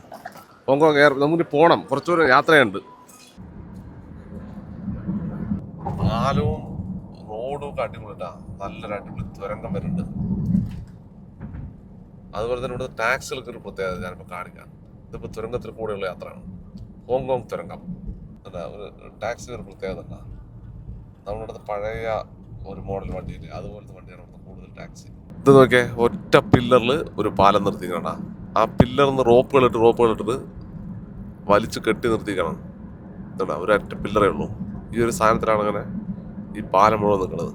ഹോങ്കോങ് എയർ നമുക്ക് പോകണം കുറച്ചുകൂടെ യാത്രയുണ്ട്. പാലവും റോഡും ഒക്കെ അടിപൊളിട്ടാ നല്ലൊരു അടിപൊളി തുരങ്കം വരുന്നുണ്ട്. അതുപോലെ തന്നെ ഇവിടുത്തെ ടാക്സുകൾക്ക് ഒരു പ്രത്യേകത ഞാനിപ്പോൾ കാണിക്കാം. ഇതിപ്പോൾ തുരങ്കത്തിൽ കൂടെയുള്ള യാത്രയാണ്. ഹോങ്കോങ് തുരങ്കം. എന്താ ഒരു ടാക്സി ഒരു പ്രത്യേകത എന്താ നമ്മളിവിടുത്തെ പഴയ ഒരു മോഡൽ വണ്ടിയില്ലേ അതുപോലത്തെ വണ്ടിയാണ് കൂടുതൽ ടാക്സി. ഇത് നോക്കിയേ ഒറ്റ പില്ലറിൽ ഒരു പാലം നിർത്തിക്കണ ആ പില്ലറിൽ നിന്ന് റോപ്പുകളിട്ട് റോപ്പുകളിട്ടിട്ട് വലിച്ച് കെട്ടി നിർത്തിക്കണം ഒരു ഒറ്റ പില്ലറേ ഉള്ളൂ. ഈ ഒരു സാധനത്തിലാണ് അങ്ങനെ ഈ പാലം മുഴുവൻ നിൽക്കുന്നത്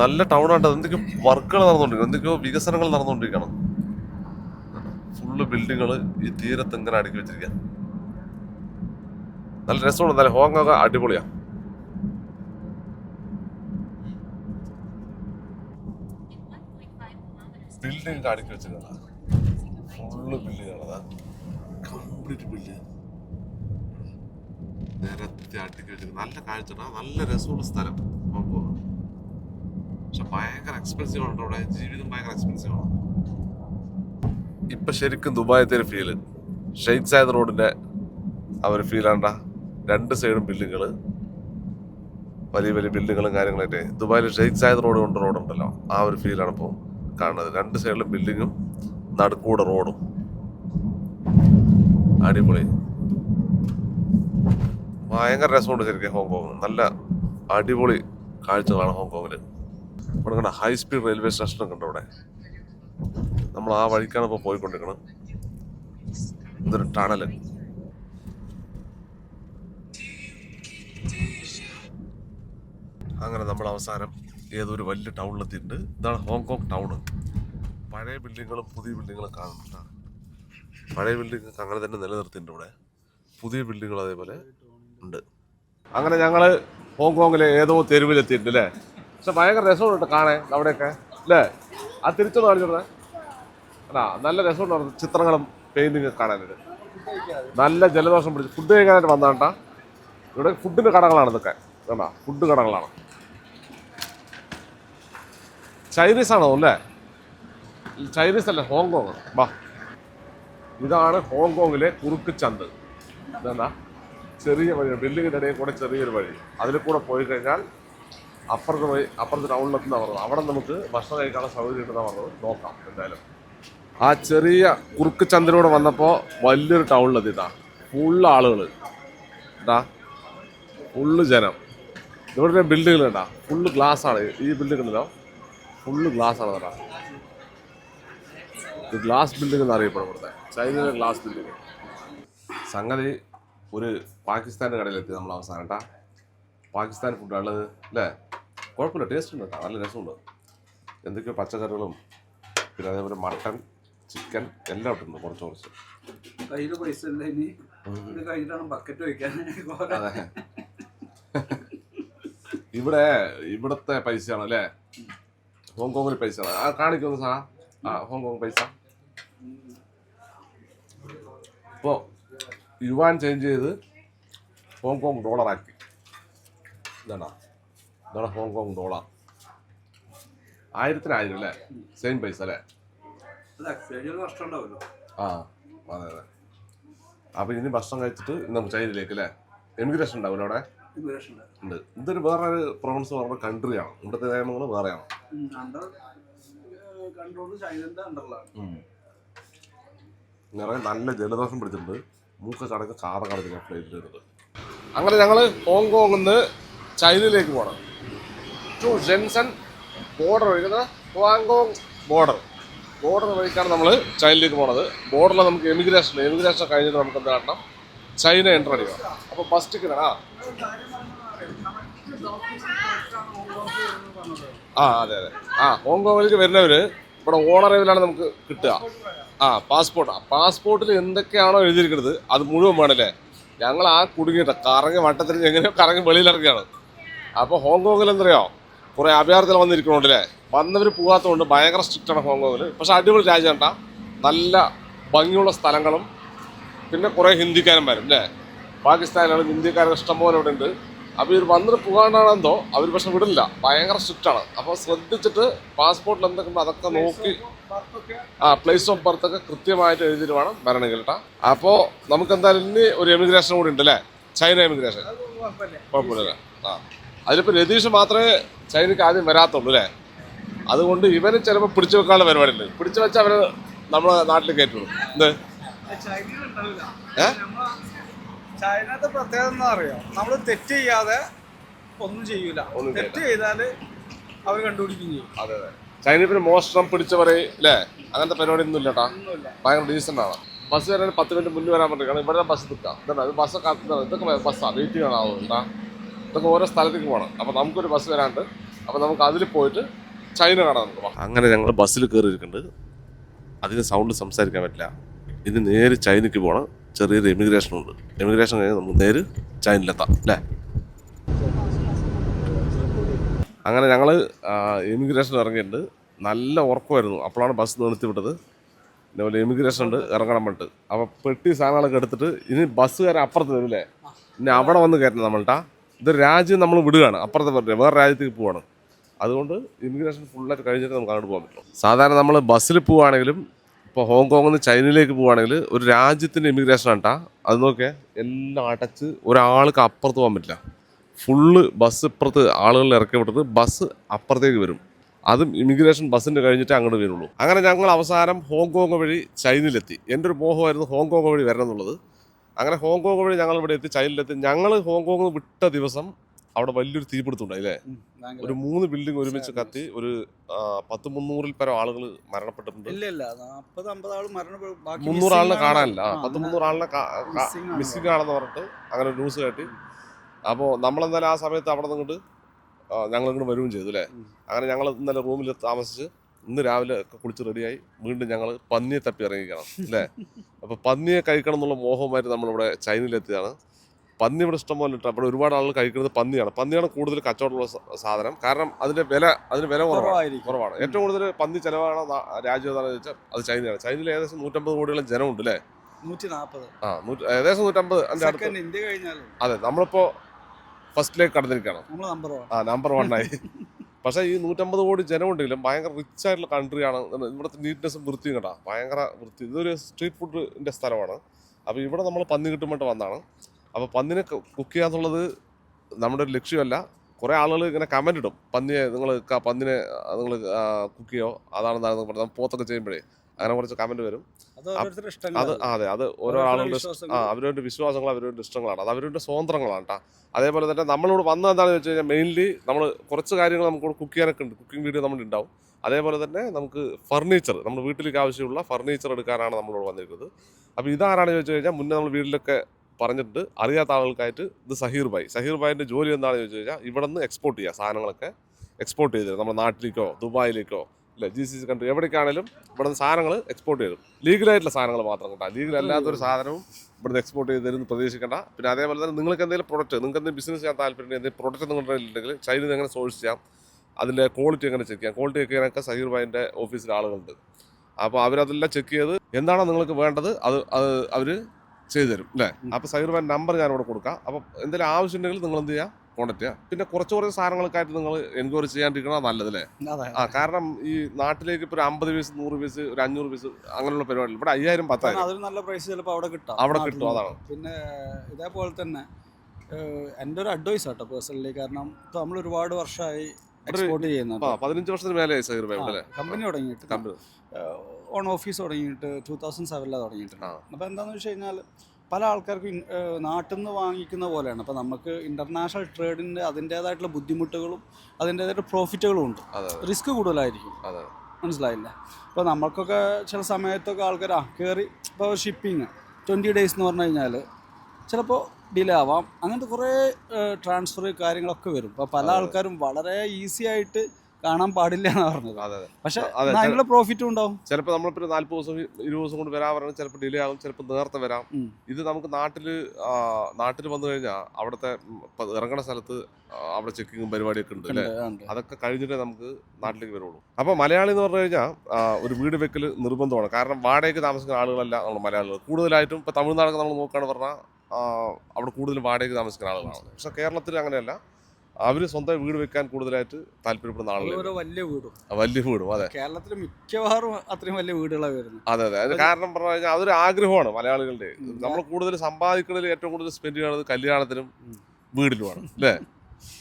നല്ല ടൗൺ ആയിട്ട് എന്തൊക്കെയോ വർക്കുകൾ നടന്നുകൊണ്ടിരിക്കണം. എന്തൊക്കെയോ വികസനങ്ങൾ നടന്നുകൊണ്ടിരിക്കണം. ഫുള്ള് ബിൽഡിങ്ങുകൾ ഈ തീരത്ത് ഇങ്ങനെ അടുക്കി വെച്ചിരിക്കുക നല്ല രസമുണ്ട് നല്ല ഹോങ്ങൊക്കെ അടിപൊളിയാ. ബിൽഡിംഗ് അടുക്കി വെച്ചിരിക്കണം ഫുള്ള് ബിൽഡിങ്ങാണ് കംപ്ലീറ്റ് ബില്ല് നിരത്തി അടുക്കി വെച്ചിട്ട് നല്ല കാഴ്ച നല്ല രസമുള്ള സ്ഥലം. ഹോങ്കോങ് പക്ഷെ ഭയങ്കര എക്സ്പെൻസീവ് ആണ് അവിടെ. ജീവിതം ഭയങ്കര എക്സ്പെൻസീവ് ആണ്? ഇപ്പൊ ശരിക്കും ദുബായത്തെ ഒരു ഫീൽ ഷെയ്ഖ് സായദ് റോഡിന്റെ ആ ഒരു ഫീലാണ്ട രണ്ട് സൈഡും ബിൽഡിങ്ങുകൾ വലിയ വലിയ ബിൽഡിങ്ങുകളും കാര്യങ്ങളൊക്കെ. ദുബായിൽ ഷെയ്ഖ് സായദ് റോഡ് കൊണ്ട് റോഡുണ്ടല്ലോ ആ ഒരു ഫീലാണ് ഇപ്പോൾ കാണുന്നത്. രണ്ട് സൈഡിലും ബിൽഡിങ്ങും നടുക്കൂടെ റോഡും. അടിപൊളി. ഭയങ്കര രസമുണ്ട് ശരിക്കും ഹോങ്കോങ്. നല്ല അടിപൊളി കാഴ്ചകളാണ് ഹോങ്കോങ്ങിൽ ഇവിടെ കണ്ട ഹൈ സ്പീഡ് റെയിൽവേ സ്റ്റേഷനൊക്കെ ഉണ്ട് ഇവിടെ നമ്മൾ ആ വഴിക്കാണ് ഇപ്പോൾ പോയിക്കൊണ്ടിരിക്കുന്നത് ഇതൊരു ടണൽ. അങ്ങനെ നമ്മൾ അവസാനം ഏതൊരു വലിയ ടൗണിലെത്തിയിട്ടുണ്ട് ഇതാണ് ഹോങ്കോങ് ടൗണ് പഴയ ബിൽഡിങ്ങുകളും പുതിയ ബിൽഡിങ്ങുകളും കാണുന്നുണ്ടാണ് പഴയ ബിൽഡിംഗ് അങ്ങനെ തന്നെ നിലനിർത്തിയിട്ടുണ്ട് ഇവിടെ. പുതിയ ബിൽഡിങ്ങുകൾ അതേപോലെ ഉണ്ട്. അങ്ങനെ ഞങ്ങൾ ഹോങ്കോങ്ങിലെ ഏതോ തെരുവിലെത്തിയിട്ടുണ്ട് അല്ലേ പക്ഷെ ഭയങ്കര രസമുണ്ട് കാണേ അവിടെയൊക്കെ. അല്ലേ ആ തിരിച്ചു കാണിച്ചിരുന്നേ അല്ല നല്ല രസമുണ്ട് ചിത്രങ്ങളും പെയിന്റിങ് കാണാനായിട്ട് നല്ല ജലദോഷം പിടിച്ച് ഫുഡ് കഴിക്കാനായിട്ട് വന്നാട്ടാ ഇവിടെ ഫുഡിന്റെ കടകളാണ് ഇതൊക്കെ. വേണ്ട ഫുഡ് കടകളാണ്. ചൈനീസ് ആണോ അല്ലേ? ചൈനീസ് അല്ല ഹോങ്കോങ് ബാ ഇതാണ് ഹോങ്കോങ്ങിലെ കുറുക്ക് ചന്ത്. ഇതെന്താ? ചെറിയ വഴി ബിൽഡിങ്ങിന്റെ ഇടയിൽ കൂടെ ചെറിയൊരു വഴി. അതിൽ കൂടെ പോയി കഴിഞ്ഞാൽ അപ്പുറത്ത് പോയി അപ്പുറത്ത് ടൗണിലെത്തുന്ന പറഞ്ഞത്. അവിടെ നമുക്ക് ഭക്ഷണം കഴിക്കാനുള്ള സൗകര്യം ഉണ്ടെന്നാണ് പറഞ്ഞത്. നോക്കാം എന്തായാലും. ആ ചെറിയ കുറുക്ക് ചന്തിലൂടെ വന്നപ്പോൾ വലിയൊരു ടൗണിലെത്തി ഇതാ. ഫുള്ള് ആളുകൾ. ഇതാ. ഫുള്ള് ജനം. ഇവിടെ ബിൽഡിങ്ങിലുണ്ടാ ഫുള്ള് ഗ്ലാസ് ആണ്. ഈ ബിൽഡിംഗ് ഉണ്ടല്ലോ ഫുള്ള് ഗ്ലാസ് ആണ് കേട്ടോ ഇത് ഗ്ലാസ് ബിൽഡിംഗ് എന്ന് അറിയപ്പെടും ഇവിടുത്തെ. ചൈനയിലെ ഗ്ലാസ് ബിൽഡിംഗ് സംഗതി ഒരു പാകിസ്ഥാന്റെ കടയിലെത്തി നമ്മൾ അവസാനം കേട്ടാ പാകിസ്ഥാൻ ഫുഡാണുള്ളത് അല്ലേ കുഴപ്പമില്ല ടേസ്റ്റ് ഉണ്ട് കേട്ടോ നല്ല രസമുണ്ട്. എന്തൊക്കെയോ പച്ചക്കറികളും പിന്നെ അതേപോലെ മട്ടൺ ചിക്കൻ എല്ലാം ഇട്ടുണ്ട് കുറച്ച് കുറച്ച്. കയ്യിൽ പൈസ ഇല്ല ഇനി. ഇത് കഴിഞ്ഞിട്ടാണ് ബക്കറ്റ് വയ്ക്കാൻ അതെ. ഇവിടെ ഇവിടത്തെ പൈസയാണ് അല്ലേ ഹോങ്കോങ്ങിൽ പൈസ ആ കാണിക്കുന്നു സാ. ആ ഹോങ്കോങ് പൈസ. ഇപ്പോൾ യുവാൻ ചേഞ്ച് ചെയ്ത് ഹോങ്കോങ് ഡോളറാക്കി ഇതാണോ? ഇതാണ് ഹോങ്കോങ് ഡോളർ ആയിരത്തിനായിരം അല്ലേ? സെയിം പൈസ അല്ലേ? ആ അതെ അതെ. അപ്പോൾ ഇനി ഭക്ഷണം കഴിച്ചിട്ട് ഇന്ന് നമുക്ക് ചൈനയിലേക്ക് അല്ലേ? എമിഗ്രേഷൻ ഉണ്ടാവില്ല അവിടെ? ഉണ്ട്. ഇതൊരു വേറൊരു പ്രൊവിൻസ് പറഞ്ഞ കൺട്രിയാണ് ഇവിടുത്തെ നിയമങ്ങൾ വേറെയാണ്. നിറയെ നല്ല ജലദോഷം പിടിച്ചിട്ടുണ്ട്. മൂക്ക ചടക്ക് കാറ കടക്കില്ല ഫ്ലൈറ്റ് വരുന്നത് അങ്ങനെ ഞങ്ങൾ ഹോങ്കോങ്ങിൽ നിന്ന് ചൈനയിലേക്ക് പോകണം. ടു ജെൻസൺ ബോർഡർ വഴിക്കുന്നത് ഹോങ്കോങ് ബോർഡർ ബോർഡർ വഴിക്കാണ് നമ്മൾ ചൈനയിലേക്ക് പോണത്. ബോർഡറിൽ നമുക്ക് എമിഗ്രേഷൻ എമിഗ്രേഷൻ കഴിഞ്ഞിട്ട് നമുക്ക് എന്താ കാട്ടണം ചൈന എന്റർ അടിക്കണം അപ്പോൾ ഫസ്റ്റ് ടിക്കറ്റ് ആ. ആ അതെ അതെ. ആ ഹോങ്കോങ്ങിലേക്ക് വരുന്നവർ ഇവിടെ ഓണറേവിലാണ് നമുക്ക് കിട്ടുക? ആ പാസ്പോർട്ട് പാസ്പോർട്ടിൽ എന്തൊക്കെയാണോ എഴുതിയിരിക്കുന്നത് അത് മുഴുവൻ വേണല്ലേ ഞങ്ങൾ ആ കുടുങ്ങിയിട്ട് കറങ്ങി വട്ടത്തിൽ എങ്ങനെയോ കറങ്ങി വെളിയിലിറങ്ങിയാണ് അപ്പോൾ ഹോങ്കോങ്ങിൽ എന്തറിയോ? കുറേ അഭയാർത്ഥികൾ വന്നിരിക്കുന്നുണ്ട് അല്ലേ? വന്നവർ പോകാത്തതുകൊണ്ട് ഭയങ്കര സ്ട്രിക്റ്റ് ആണ് ഹോങ്കോങ്ങിൽ പക്ഷെ അടിപൊളി രാജ്യം നല്ല ഭംഗിയുള്ള സ്ഥലങ്ങളും പിന്നെ കുറെ ഹിന്ദിക്കാരന്മാരും വരും അല്ലേ പാകിസ്ഥാനിലാണ് ഹിന്ദിക്കാരൻ ഇഷ്ടംപോലെ ഇവിടെ ഉണ്ട്. അപ്പോൾ ഇവർ വന്നിട്ട് പോകാനാണെന്തോ അവർ പക്ഷെ വിടില്ല. ഭയങ്കര സ്ട്രിക്റ്റ് ആണ്. അപ്പോൾ ശ്രദ്ധിച്ചിട്ട് പാസ്പോർട്ടിൽ എന്തൊക്കെ അതൊക്കെ നോക്കി ആ പ്ലേസ് ഓഫ് ബർത്ത് ഒക്കെ കൃത്യമായിട്ട് എഴുതിയിട്ട് വേണം വരണം കേട്ടാ അപ്പോൾ നമുക്ക് എന്തായാലും ഇനി ഒരു എമിഗ്രേഷൻ കൂടി ഉണ്ട് അല്ലേ ചൈന എമിഗ്രേഷൻ കുഴപ്പമില്ല. ആ. അതിലിപ്പോൾ രതീഷ് മാത്രമേ ചൈനക്ക് ആദ്യം വരാത്തുള്ളൂ അല്ലേ അതുകൊണ്ട് ഇവന് ചിലപ്പോൾ പിടിച്ചു വെക്കാനുള്ള പരിപാടി ഉണ്ട്. പിടിച്ചു വെച്ചാൽ അവർ നമ്മളെ നാട്ടിൽ കയറ്റുള്ളൂ. എന്ത്? ചൈനത്തെ പ്രത്യേകത എന്താ അറിയോ? നമ്മൾ തെറ്റ് ചെയ്യാതെ ഒന്നും ചെയ്യൂല. തെറ്റ് ചെയ്താൽ അവർ കണ്ടുപിടിക്കും ചെയ്യും. അതെ അതെ. ചൈനയിൽ പിന്നെ മോഷണം പിടിച്ചവരെ പറയും അല്ലേ അങ്ങനത്തെ പരിപാടി ഒന്നും ഇല്ലട്ടാ ഭയങ്കര ഡീസന്റ് ആണ്. ബസ് വരാൻ പത്ത് മിനിറ്റ് മുന്നിൽ വരാൻ പറ്റില്ല ഇവിടെ ബസ് നിൽക്കാം ഇതാണ് ബസ് ബസ് ഇതൊക്കെ ബസ്സാണ് വെയിറ്റ് ചെയ്യണമാവും എന്താ? ഇതൊക്കെ ഓരോ സ്ഥലത്തേക്ക് പോകണം അപ്പോൾ നമുക്കൊരു ബസ് വരാണ്ട് അപ്പോൾ നമുക്ക് അതിൽ പോയിട്ട് ചൈന കാണാൻ നമുക്ക് അങ്ങനെ ഞങ്ങൾ ബസ്സിൽ കയറിയിരിക്കുന്നുണ്ട് അതിന് സൗണ്ട് സംസാരിക്കാൻ പറ്റില്ല. ഇത് നേരെ ചൈനയ്ക്ക് പോകണം ചെറിയൊരു എമിഗ്രേഷൻ ഉണ്ട്. എമിഗ്രേഷൻ കഴിഞ്ഞ് നമുക്ക് നേരെ ചൈനയിലെത്താം. അല്ലേ? അങ്ങനെ ഞങ്ങൾ എമിഗ്രേഷൻ ഇറങ്ങിയിട്ടുണ്ട്. നല്ല ഉറക്കമായിരുന്നു. അപ്പോഴാണ് ബസ് നിർത്തി വിട്ടത് ഇതേപോലെ എമിഗ്രേഷൻ ഉണ്ട് ഇറങ്ങണം പറഞ്ഞിട്ട്. അപ്പോൾ പെട്ടി സാധനങ്ങളൊക്കെ എടുത്തിട്ട് ഇനി ബസ്സുകാരെ അപ്പുറത്ത് വരും അല്ലേ ഇനി അവിടെ വന്ന് കയറ്റണം നമ്മൾട്ടാ. ഇത് രാജ്യം നമ്മൾ വിടുകയാണ്. അപ്പുറത്തെ പറഞ്ഞത് വേറെ രാജ്യത്തേക്ക് പോവാണ്. അതുകൊണ്ട് ഇമിഗ്രേഷൻ ഫുള്ളായിട്ട് കഴിഞ്ഞിട്ട് നമുക്ക് അങ്ങോട്ട് പോകാൻ പറ്റും. സാധാരണ നമ്മൾ ബസ്സിൽ പോവുകയാണെങ്കിലും ഇപ്പോൾ ഹോങ്കോങ്ങിൽ നിന്ന് ചൈനയിലേക്ക് പോവുകയാണെങ്കിൽ ഒരു രാജ്യത്തിന്റെ ഇമിഗ്രേഷൻ ആട്ടാ അത് നോക്കിയാൽ എല്ലാം അടച്ച് ഒരാൾക്ക് അപ്പുറത്ത് പോകാൻ പറ്റില്ല. ഫുള്ള് ബസ് ഇപ്പുറത്ത് ആളുകളിൽ ഇറക്കി വിട്ടിട്ട് ബസ് അപ്പുറത്തേക്ക് വരും. അതും ഇമിഗ്രേഷൻ ബസ്സിന്റെ കഴിഞ്ഞിട്ട് അങ്ങോട്ട് വരുള്ളൂ. അങ്ങനെ ഞങ്ങൾ അവസാനം ഹോങ്കോങ് വഴി ചൈനയിലെത്തി. എന്റെ ഒരു മോഹമായിരുന്നു ഹോങ്കോങ് വഴി വരണം എന്നുള്ളത് അങ്ങനെ ഹോങ്കോങ് വഴി ഞങ്ങൾ ഇവിടെ എത്തി ചൈനയിലെത്തി. ഞങ്ങൾ ഹോങ്കോങ് വിട്ട ദിവസം അവിടെ വലിയൊരു തീപിടുത്തമുണ്ടായി അല്ലേ? ഒരു മൂന്ന് ബിൽഡിംഗ് ഒരുമിച്ച് കത്തി ഒരു പത്ത് മുന്നൂറിൽ പരം ആളുകൾ മരണപ്പെട്ടിട്ടുണ്ട്. മുന്നൂറ് ആളിനെ കാണാനില്ല. പത്ത് മുന്നൂറ് ആളിനെ മിസ്സിംഗ് ആണെന്ന് പറഞ്ഞിട്ട് അങ്ങനെ ഒരു ന്യൂസ് കേട്ടി. അപ്പോൾ നമ്മളെന്തായാലും ആ സമയത്ത് അവിടെ നിന്നിട്ട് ഞങ്ങൾ ഇങ്ങോട്ട് വരികയും ചെയ്തു അല്ലേ? അങ്ങനെ ഞങ്ങൾ ഇന്നലെ റൂമിൽ താമസിച്ച് ഇന്ന് രാവിലെ ഒക്കെ കുളിച്ച് റെഡിയായി വീണ്ടും ഞങ്ങൾ പന്നിയെ തപ്പി ഇറങ്ങിക്കണം അല്ലേ? അപ്പോൾ പന്നിയെ കഴിക്കണം എന്നുള്ള മോഹമായിട്ട് നമ്മളിവിടെ ചൈനയിലെത്തിയതാണ്. പന്നി ഇവിടെ ഇഷ്ടം പോലെ ഇട്ട് അവിടെ ഒരുപാട് ആളുകൾ കഴിക്കുന്നത് പന്നിയാണ്. പന്നിയാണ് കൂടുതൽ കച്ചവടമുള്ള സാധനം. കാരണം അതിന്റെ വില അതിന് വില കുറവാണ്. കുറവായിരിക്കും. കുറവാണ്. ഏറ്റവും കൂടുതൽ പന്നി ചിലവാണ് രാജ്യം ഏതാണെന്ന് വെച്ചാൽ അത് ചൈനയാണ്. ചൈനയിൽ ഏകദേശം നൂറ്റമ്പത് കോടിയോളം ജനമുണ്ട് അല്ലേ? ആ ഏകദേശം നൂറ്റമ്പത് അതെ നമ്മളിപ്പോ ഫസ്റ്റിലേക്ക് കടന്നിരിക്കുകയാണ്. നമ്മൾ നമ്പർ വൺ ആ നമ്പർ വൺ ആയി. പക്ഷേ ഈ നൂറ്റമ്പത് കോടി ജനമുണ്ടെങ്കിലും ഭയങ്കര റിച്ച് ആയിട്ടുള്ള കൺട്രിയാണ് ഇവിടുത്തെ നീറ്റ്നെസ്സും വൃത്തിയും കേട്ടോ. ഭയങ്കര വൃത്തി. ഇതൊരു സ്ട്രീറ്റ് ഫുഡിന്റെ സ്ഥലമാണ്. അപ്പോൾ ഇവിടെ നമ്മൾ പന്നി കിട്ടുമ്പോട്ട് വന്നാണ്. അപ്പോൾ പന്നിനെ കുക്ക് ചെയ്യുക എന്നുള്ളത് നമ്മുടെ ഒരു ലക്ഷ്യമല്ല. കുറേ ആളുകൾ ഇങ്ങനെ കമന്റ് ഇടും. പന്നിയെ നിങ്ങൾ പന്നിനെ നിങ്ങൾ കുക്ക് ചെയ്യോ? അതാണെന്നാണ് പറഞ്ഞത്. പോത്തൊക്കെ ചെയ്യുമ്പോഴേ അങ്ങനെ കുറച്ച് കമന്റ് വരും. അത് അത് അതെ. അത് ഓരോ ആളുകളുടെ ആ അവരവരുടെ വിശ്വാസങ്ങൾ അവരവരുടെ ഇഷ്ടങ്ങളാണ്. അത് അവരുടെ സ്വാതന്ത്ര്യങ്ങളാണ് കേട്ടോ അതേപോലെ തന്നെ നമ്മളോട് വന്നത് എന്താണെന്ന് വെച്ച് കഴിഞ്ഞാൽ മെയിൻലി നമ്മൾ കുറച്ച് കാര്യങ്ങൾ നമുക്ക് കുക്ക് ചെയ്യാനൊക്കെ ഉണ്ട്. കുക്കിംഗ് വീഡിയോ നമ്മൾ ഉണ്ടാവും. അതേപോലെ തന്നെ നമുക്ക് ഫർണിച്ചർ നമ്മുടെ വീട്ടിലേക്ക് ആവശ്യമുള്ള ഫർണിച്ചർ എടുക്കാനാണ് നമ്മളോട് വന്നിരിക്കുന്നത്. അപ്പോൾ ഇതാരാണെന്ന് ചോദിച്ചു കഴിഞ്ഞാൽ മുന്നേ നമ്മൾ വീട്ടിലൊക്കെ പറഞ്ഞിട്ടുണ്ട്. അറിയാത്ത ആളുകൾക്കായിട്ട് ഇത് സഹീർ ഭായ്. സഹീർ ഭായിന്റെ ജോലി എന്താണെന്ന് ചോദിച്ചു കഴിഞ്ഞാൽ ഇവിടെ നിന്ന് എക്സ്പോർട്ട് ചെയ്യുക സാധനങ്ങളൊക്കെ എക്സ്പോർട്ട് ചെയ്ത് നമ്മുടെ നാട്ടിലേക്കോ ദുബായിലേക്കോ ഇല്ല? ജി സി സി കൺട്രി എവിടേക്കാണെങ്കിലും ഇവിടെ നിന്ന് സാധനങ്ങൾ എക്സ്പോർട്ട് ചെയ്തു ലീഗലായിട്ടുള്ള സാധനങ്ങൾ മാത്രം കേട്ടോ. ലീഗൽ അല്ലാത്തൊരു സാധനവും ഇവിടുന്ന് എക്സ്പോർട്ട് ചെയ്ത് തരുമെന്ന് പ്രതീക്ഷിക്കേണ്ട. പിന്നെ അതേപോലെ തന്നെ നിങ്ങൾക്ക് എന്തെങ്കിലും പ്രൊഡക്റ്റ് നിങ്ങൾക്ക് എന്തെങ്കിലും ബിസിനസ് ചെയ്യാൻ താല്പര്യം എന്തെങ്കിലും പ്രൊഡക്റ്റ് നിങ്ങളുടെ ഉണ്ടെങ്കിൽ ചൈനയിൽ എങ്ങനെ സോഴ്സ് ചെയ്യാം? അതിന്റെ ക്വാളിറ്റി എങ്ങനെ ചെക്ക് ചെയ്യാം? ക്വാളിറ്റി ചെക്ക് ചെയ്യാനൊക്കെ സഹീർ ഭായിന്റെ ഓഫീസിൽ ആളുകളുണ്ട്. അപ്പോൾ അവരതെല്ലാം ചെക്ക് ചെയ്ത് എന്താണോ നിങ്ങൾക്ക് വേണ്ടത് അത് അവർ ചെയ്തു തരും അല്ലേ അപ്പോൾ സഹീർ ഭായിന്റെ നമ്പർ ഞാൻ ഇവിടെ കൊടുക്കാം. അപ്പോൾ എന്തെങ്കിലും ആവശ്യമുണ്ടെങ്കിൽ നിങ്ങൾ എന്ത് ചെയ്യുക കോൺടാക്ട് ചെയ്യുക പിന്നെ കുറച്ച് കുറച്ച് സാധനങ്ങൾക്കായിട്ട് നിങ്ങൾ എൻക്വയറി ചെയ്യാണ്ടിരിക്കണം നല്ലതല്ലേ? ആ കാരണം ഈ നാട്ടിലേക്ക് ഇപ്പോൾ ഒരു അമ്പത് പീസ് നൂറ് പീസ് ഒരു അഞ്ഞൂറ് പീസ് അങ്ങനെയുള്ള പരിപാടി ഇവിടെ അയ്യായിരം പത്തായിരം. അതൊരു നല്ല പ്രൈസ് ചിലപ്പോൾ അവിടെ കിട്ടും അവിടെ കിട്ടും അതാണ്. പിന്നെ ഇതേപോലെ തന്നെ എന്റെ ഒരു അഡ്വൈസ് ആട്ടോ പേഴ്സണലി കാരണം ഇപ്പോൾ നമ്മൾ ഒരുപാട് വർഷമായി എക്സ്പോർട്ട് ചെയ്യുന്നുണ്ട്. പതിനഞ്ച് വർഷത്തിന് മേലെ സൈർ കമ്പനി. തുടങ്ങിയിട്ട് ഓൺ ഓഫീസ് തുടങ്ങിയിട്ട് ടൂ തൗസൻഡ് സെവനിലാണ് തുടങ്ങിയിട്ടുണ്ട്. അപ്പോൾ എന്താണെന്ന് വെച്ച് കഴിഞ്ഞാൽ പല ആൾക്കാർക്കും നാട്ടിൽ നിന്ന് വാങ്ങിക്കുന്ന പോലെയാണ്. അപ്പോൾ നമുക്ക് ഇന്റർനാഷണൽ ട്രേഡിന്റെ അതിന്റേതായിട്ടുള്ള ബുദ്ധിമുട്ടുകളും അതിന്റേതായിട്ട് പ്രോഫിറ്റുകളും ഉണ്ട്. റിസ്ക് കൂടുതലായിരിക്കും. മനസ്സിലായില്ല? അപ്പോൾ നമ്മൾക്കൊക്കെ ചില സമയത്തൊക്കെ ആൾക്കാർ ആ കയറി ഇപ്പോൾ ഷിപ്പിങ് ട്വന്റി ഡേയ്സ് എന്ന് പറഞ്ഞു കഴിഞ്ഞാൽ ചിലപ്പോൾ ഡിലേ ആവാം. അങ്ങനത്തെ കുറേ ട്രാൻസ്ഫർ കാര്യങ്ങളൊക്കെ വരും. അപ്പോൾ പല ആൾക്കാരും വളരെ ഈസി ആയിട്ട് കാണാൻ പാടില്ല എന്നാണ് പറഞ്ഞത് പക്ഷെ അതിനുള്ള പ്രോഫിറ്റും ഉണ്ടാവും. ചിലപ്പോൾ പിന്നെ നാല്പത് ദിവസം ഇരുപത് ദിവസം കൊണ്ട് വരാൻ പറയുന്നത് ചിലപ്പോൾ ഡിലേ ആകും ചിലപ്പോൾ നേരത്തെ വരാം. ഇത് നമുക്ക് നാട്ടിൽ നാട്ടിൽ വന്നു കഴിഞ്ഞാൽ അവിടുത്തെ ഇറങ്ങണ സ്ഥലത്ത് അവിടെ ചെക്കിങ്ങും പരിപാടിയൊക്കെ ഉണ്ട് അല്ലേ. അതൊക്കെ കഴിഞ്ഞിട്ടേ നമുക്ക് നാട്ടിലേക്ക് വരുള്ളൂ. അപ്പോൾ മലയാളി എന്ന് പറഞ്ഞു കഴിഞ്ഞാൽ ഒരു വീട് വെക്കൽ നിർബന്ധമാണ്. കാരണം വാടകയ്ക്ക് താമസിക്കുന്ന ആളുകളല്ല നമ്മൾ മലയാളികൾ. കൂടുതലായിട്ടും ഇപ്പോൾ തമിഴ്നാടൊക്കെ നമ്മൾ നോക്കുകയാണെന്ന് പറഞ്ഞാൽ അവിടെ കൂടുതൽ വാടകയ്ക്ക് താമസിക്കുന്ന ആളുകളാണ്. പക്ഷെ കേരളത്തിൽ അങ്ങനെയല്ല. അവർ സ്വന്തം വീട് വെക്കാൻ കൂടുതലായിട്ട് താല്പര്യപ്പെടുന്ന ആളുകളും ആളുകൾ വലിയ വീടും. വലിയ വീടും അതെ. കേരളത്തിൽ മിക്കവാറും അത്രയും വലിയ വീടുകളാണ് വരുന്നത്. അതെ അതെ. അതിന് കാരണം പറഞ്ഞു കഴിഞ്ഞാൽ അതൊരു ആഗ്രഹമാണ് മലയാളികളുടെ. നമ്മൾ കൂടുതൽ സമ്പാദിക്കുന്നതിൽ ഏറ്റവും കൂടുതൽ സ്പെൻഡ് ചെയ്യുന്നത് കല്യാണത്തിനും. വീടിലുമാണ് അല്ലേ?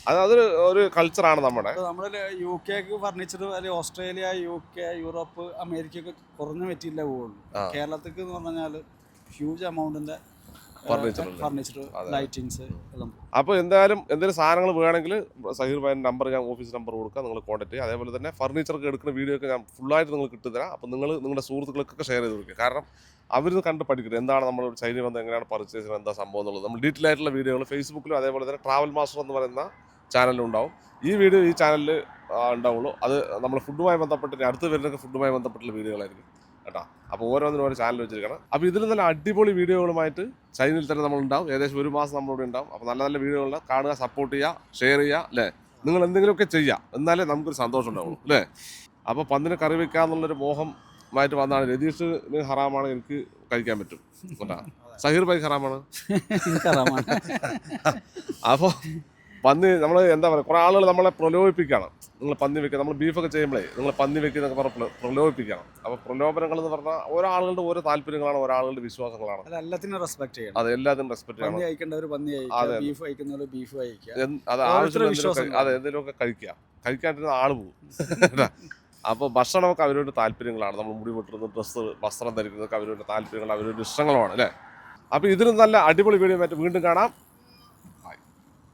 അത് അതൊരു ഒരു കൾച്ചറാണ് നമ്മുടെ. നമ്മളിൽ നമ്മൾ യു കെക്ക് ഫർണിച്ചർ അല്ലെങ്കിൽ ഓസ്ട്രേലിയ യു കെ യൂറോപ്പ് അമേരിക്കയൊക്കെ കുറഞ്ഞ പറ്റിയില്ല പോവുള്ളൂ ആ. കേരളത്തിക്ക് എന്ന് പറഞ്ഞാൽ ഹ്യൂജ് എമൗണ്ടിന്റെ? ഫർണിച്ചർ. ലൈറ്റിങ്സ് എല്ലാം അപ്പോൾ എന്തായാലും എന്തെങ്കിലും സാധനങ്ങൾ വേണമെങ്കിൽ സഹീർ ഭായിന്റെ നമ്പർ ഞാൻ ഓഫീസ് നമ്പർ കൊടുക്കാം നിങ്ങൾ കോൺടാക്ട് ചെയ്യുക. അതേപോലെ തന്നെ ഫർണിച്ചറൊക്കെ എടുക്കുന്ന വീഡിയോ ഒക്കെ ഞാൻ ഫുള്ളായിട്ട് നിങ്ങൾ കിട്ടുതരാം അപ്പോൾ നിങ്ങൾ നിങ്ങളുടെ സുഹൃത്തുക്കൾക്കൊക്കെ ഷെയർ ചെയ്ത് കൊടുക്കുക. കാരണം അവർ കണ്ട് പഠിക്കരുത്. എന്താണ് നമ്മൾ ചൈനയിൽ ചൈന വന്ന് എങ്ങനെയാണ് പർച്ചേസ് ചെയ്യുന്നത് എന്താ സംഭവം എന്നുള്ളത്. നമ്മൾ ഡീറ്റെയിൽ ആയിട്ടുള്ള വീഡിയോകൾ ഫേസ്ബുക്കിലും അതേപോലെ തന്നെ ട്രാവൽ മാസ്റ്റർ എന്ന് പറയുന്ന ചാനലിലും ഉണ്ടാവും. ഈ വീഡിയോ ഈ ചാനലിൽ ഉണ്ടാവുള്ളൂ. അത് നമ്മൾ ഫുഡുമായി ബന്ധപ്പെട്ട് അടുത്ത അടുത്ത് വരുന്നൊക്കെ ഫുഡുമായി ബന്ധപ്പെട്ടുള്ള വീഡിയോകളായിരിക്കും കേട്ടോ. അപ്പോൾ ഓരോന്നിനും ഓരോ ചാനൽ വെച്ചിരിക്കണം. അപ്പോൾ ഇതിൽ നല്ല അടിപൊളി വീഡിയോകളുമായിട്ട് ചൈനയിൽ തന്നെ നമ്മൾ ഉണ്ടാവും ഏകദേശം ഒരു മാസം നമ്മളിവിടെ ഉണ്ടാവും. അപ്പോൾ നല്ല നല്ല വീഡിയോകൾ കാണുക സപ്പോർട്ട് ചെയ്യുക ഷെയർ ചെയ്യുക അല്ലേ? നിങ്ങൾ എന്തെങ്കിലുമൊക്കെ ചെയ്യുക. എന്നാലേ നമുക്കൊരു സന്തോഷം ഉണ്ടാവുള്ളൂ അല്ലേ? അപ്പോൾ പന്തിനെ കറി വെക്കാന്നുള്ളൊരു എന്നുള്ളൊരു മോഹമായിട്ട് വന്നാണ്. രതീഷിന് ഹറാമാണ് എനിക്ക് കഴിക്കാൻ പറ്റും. സഹീർ ഭായി ഹറാമാണ്. എനിക്കറിയാമാണ് അപ്പോൾ പന്നി നമ്മൾ എന്താ പറയുക കുറേ ആളുകൾ നമ്മളെ പ്രലോഭിപ്പിക്കുകയാണ് നിങ്ങൾ പന്നി വെക്കുക നമ്മൾ ബീഫൊക്കെ ചെയ്യുമ്പോഴേ നിങ്ങൾ പന്നി വെക്കുന്നൊക്കെ പറഞ്ഞ് പ്ര- പ്രലോഭിപ്പിക്കണം. അപ്പോൾ പ്രലോഭനങ്ങൾ എന്ന് പറഞ്ഞാൽ ഓരോ ആളുകളുടെ ഓരോ താല്പര്യങ്ങളാണ് ഓരോ ആളുകളുടെ വിശ്വാസങ്ങളാണ്. അത് എല്ലാത്തിനും റെസ്പെക്ട് ചെയ്യണം. അത് എല്ലാത്തിനും റെസ്പെക്ട് ചെയ്യണം. പന്നി പന്നി. ബീഫ് ബീഫ് അത് വിശ്വാസങ്ങളാണ്. അതെ എന്തെങ്കിലുമൊക്കെ കഴിക്കുക. കഴിക്കാണ്ടിരുന്ന ആൾ പോകും അപ്പോൾ ഭക്ഷണമൊക്കെ അവരുടെ താല്പര്യങ്ങളാണ്. നമ്മൾ മുടി വെട്ടുന്നത് ഡ്രസ്സ് വസ്ത്രം ധരിക്കുന്നതൊക്കെ അവരുടെ താല്പര്യങ്ങൾ അവരുടെ ഇഷ്ടങ്ങളുമാണ് അല്ലേ? അപ്പോൾ ഇതിലും നല്ല അടിപൊളി വീഡിയോ മറ്റേ വീണ്ടും കാണാം.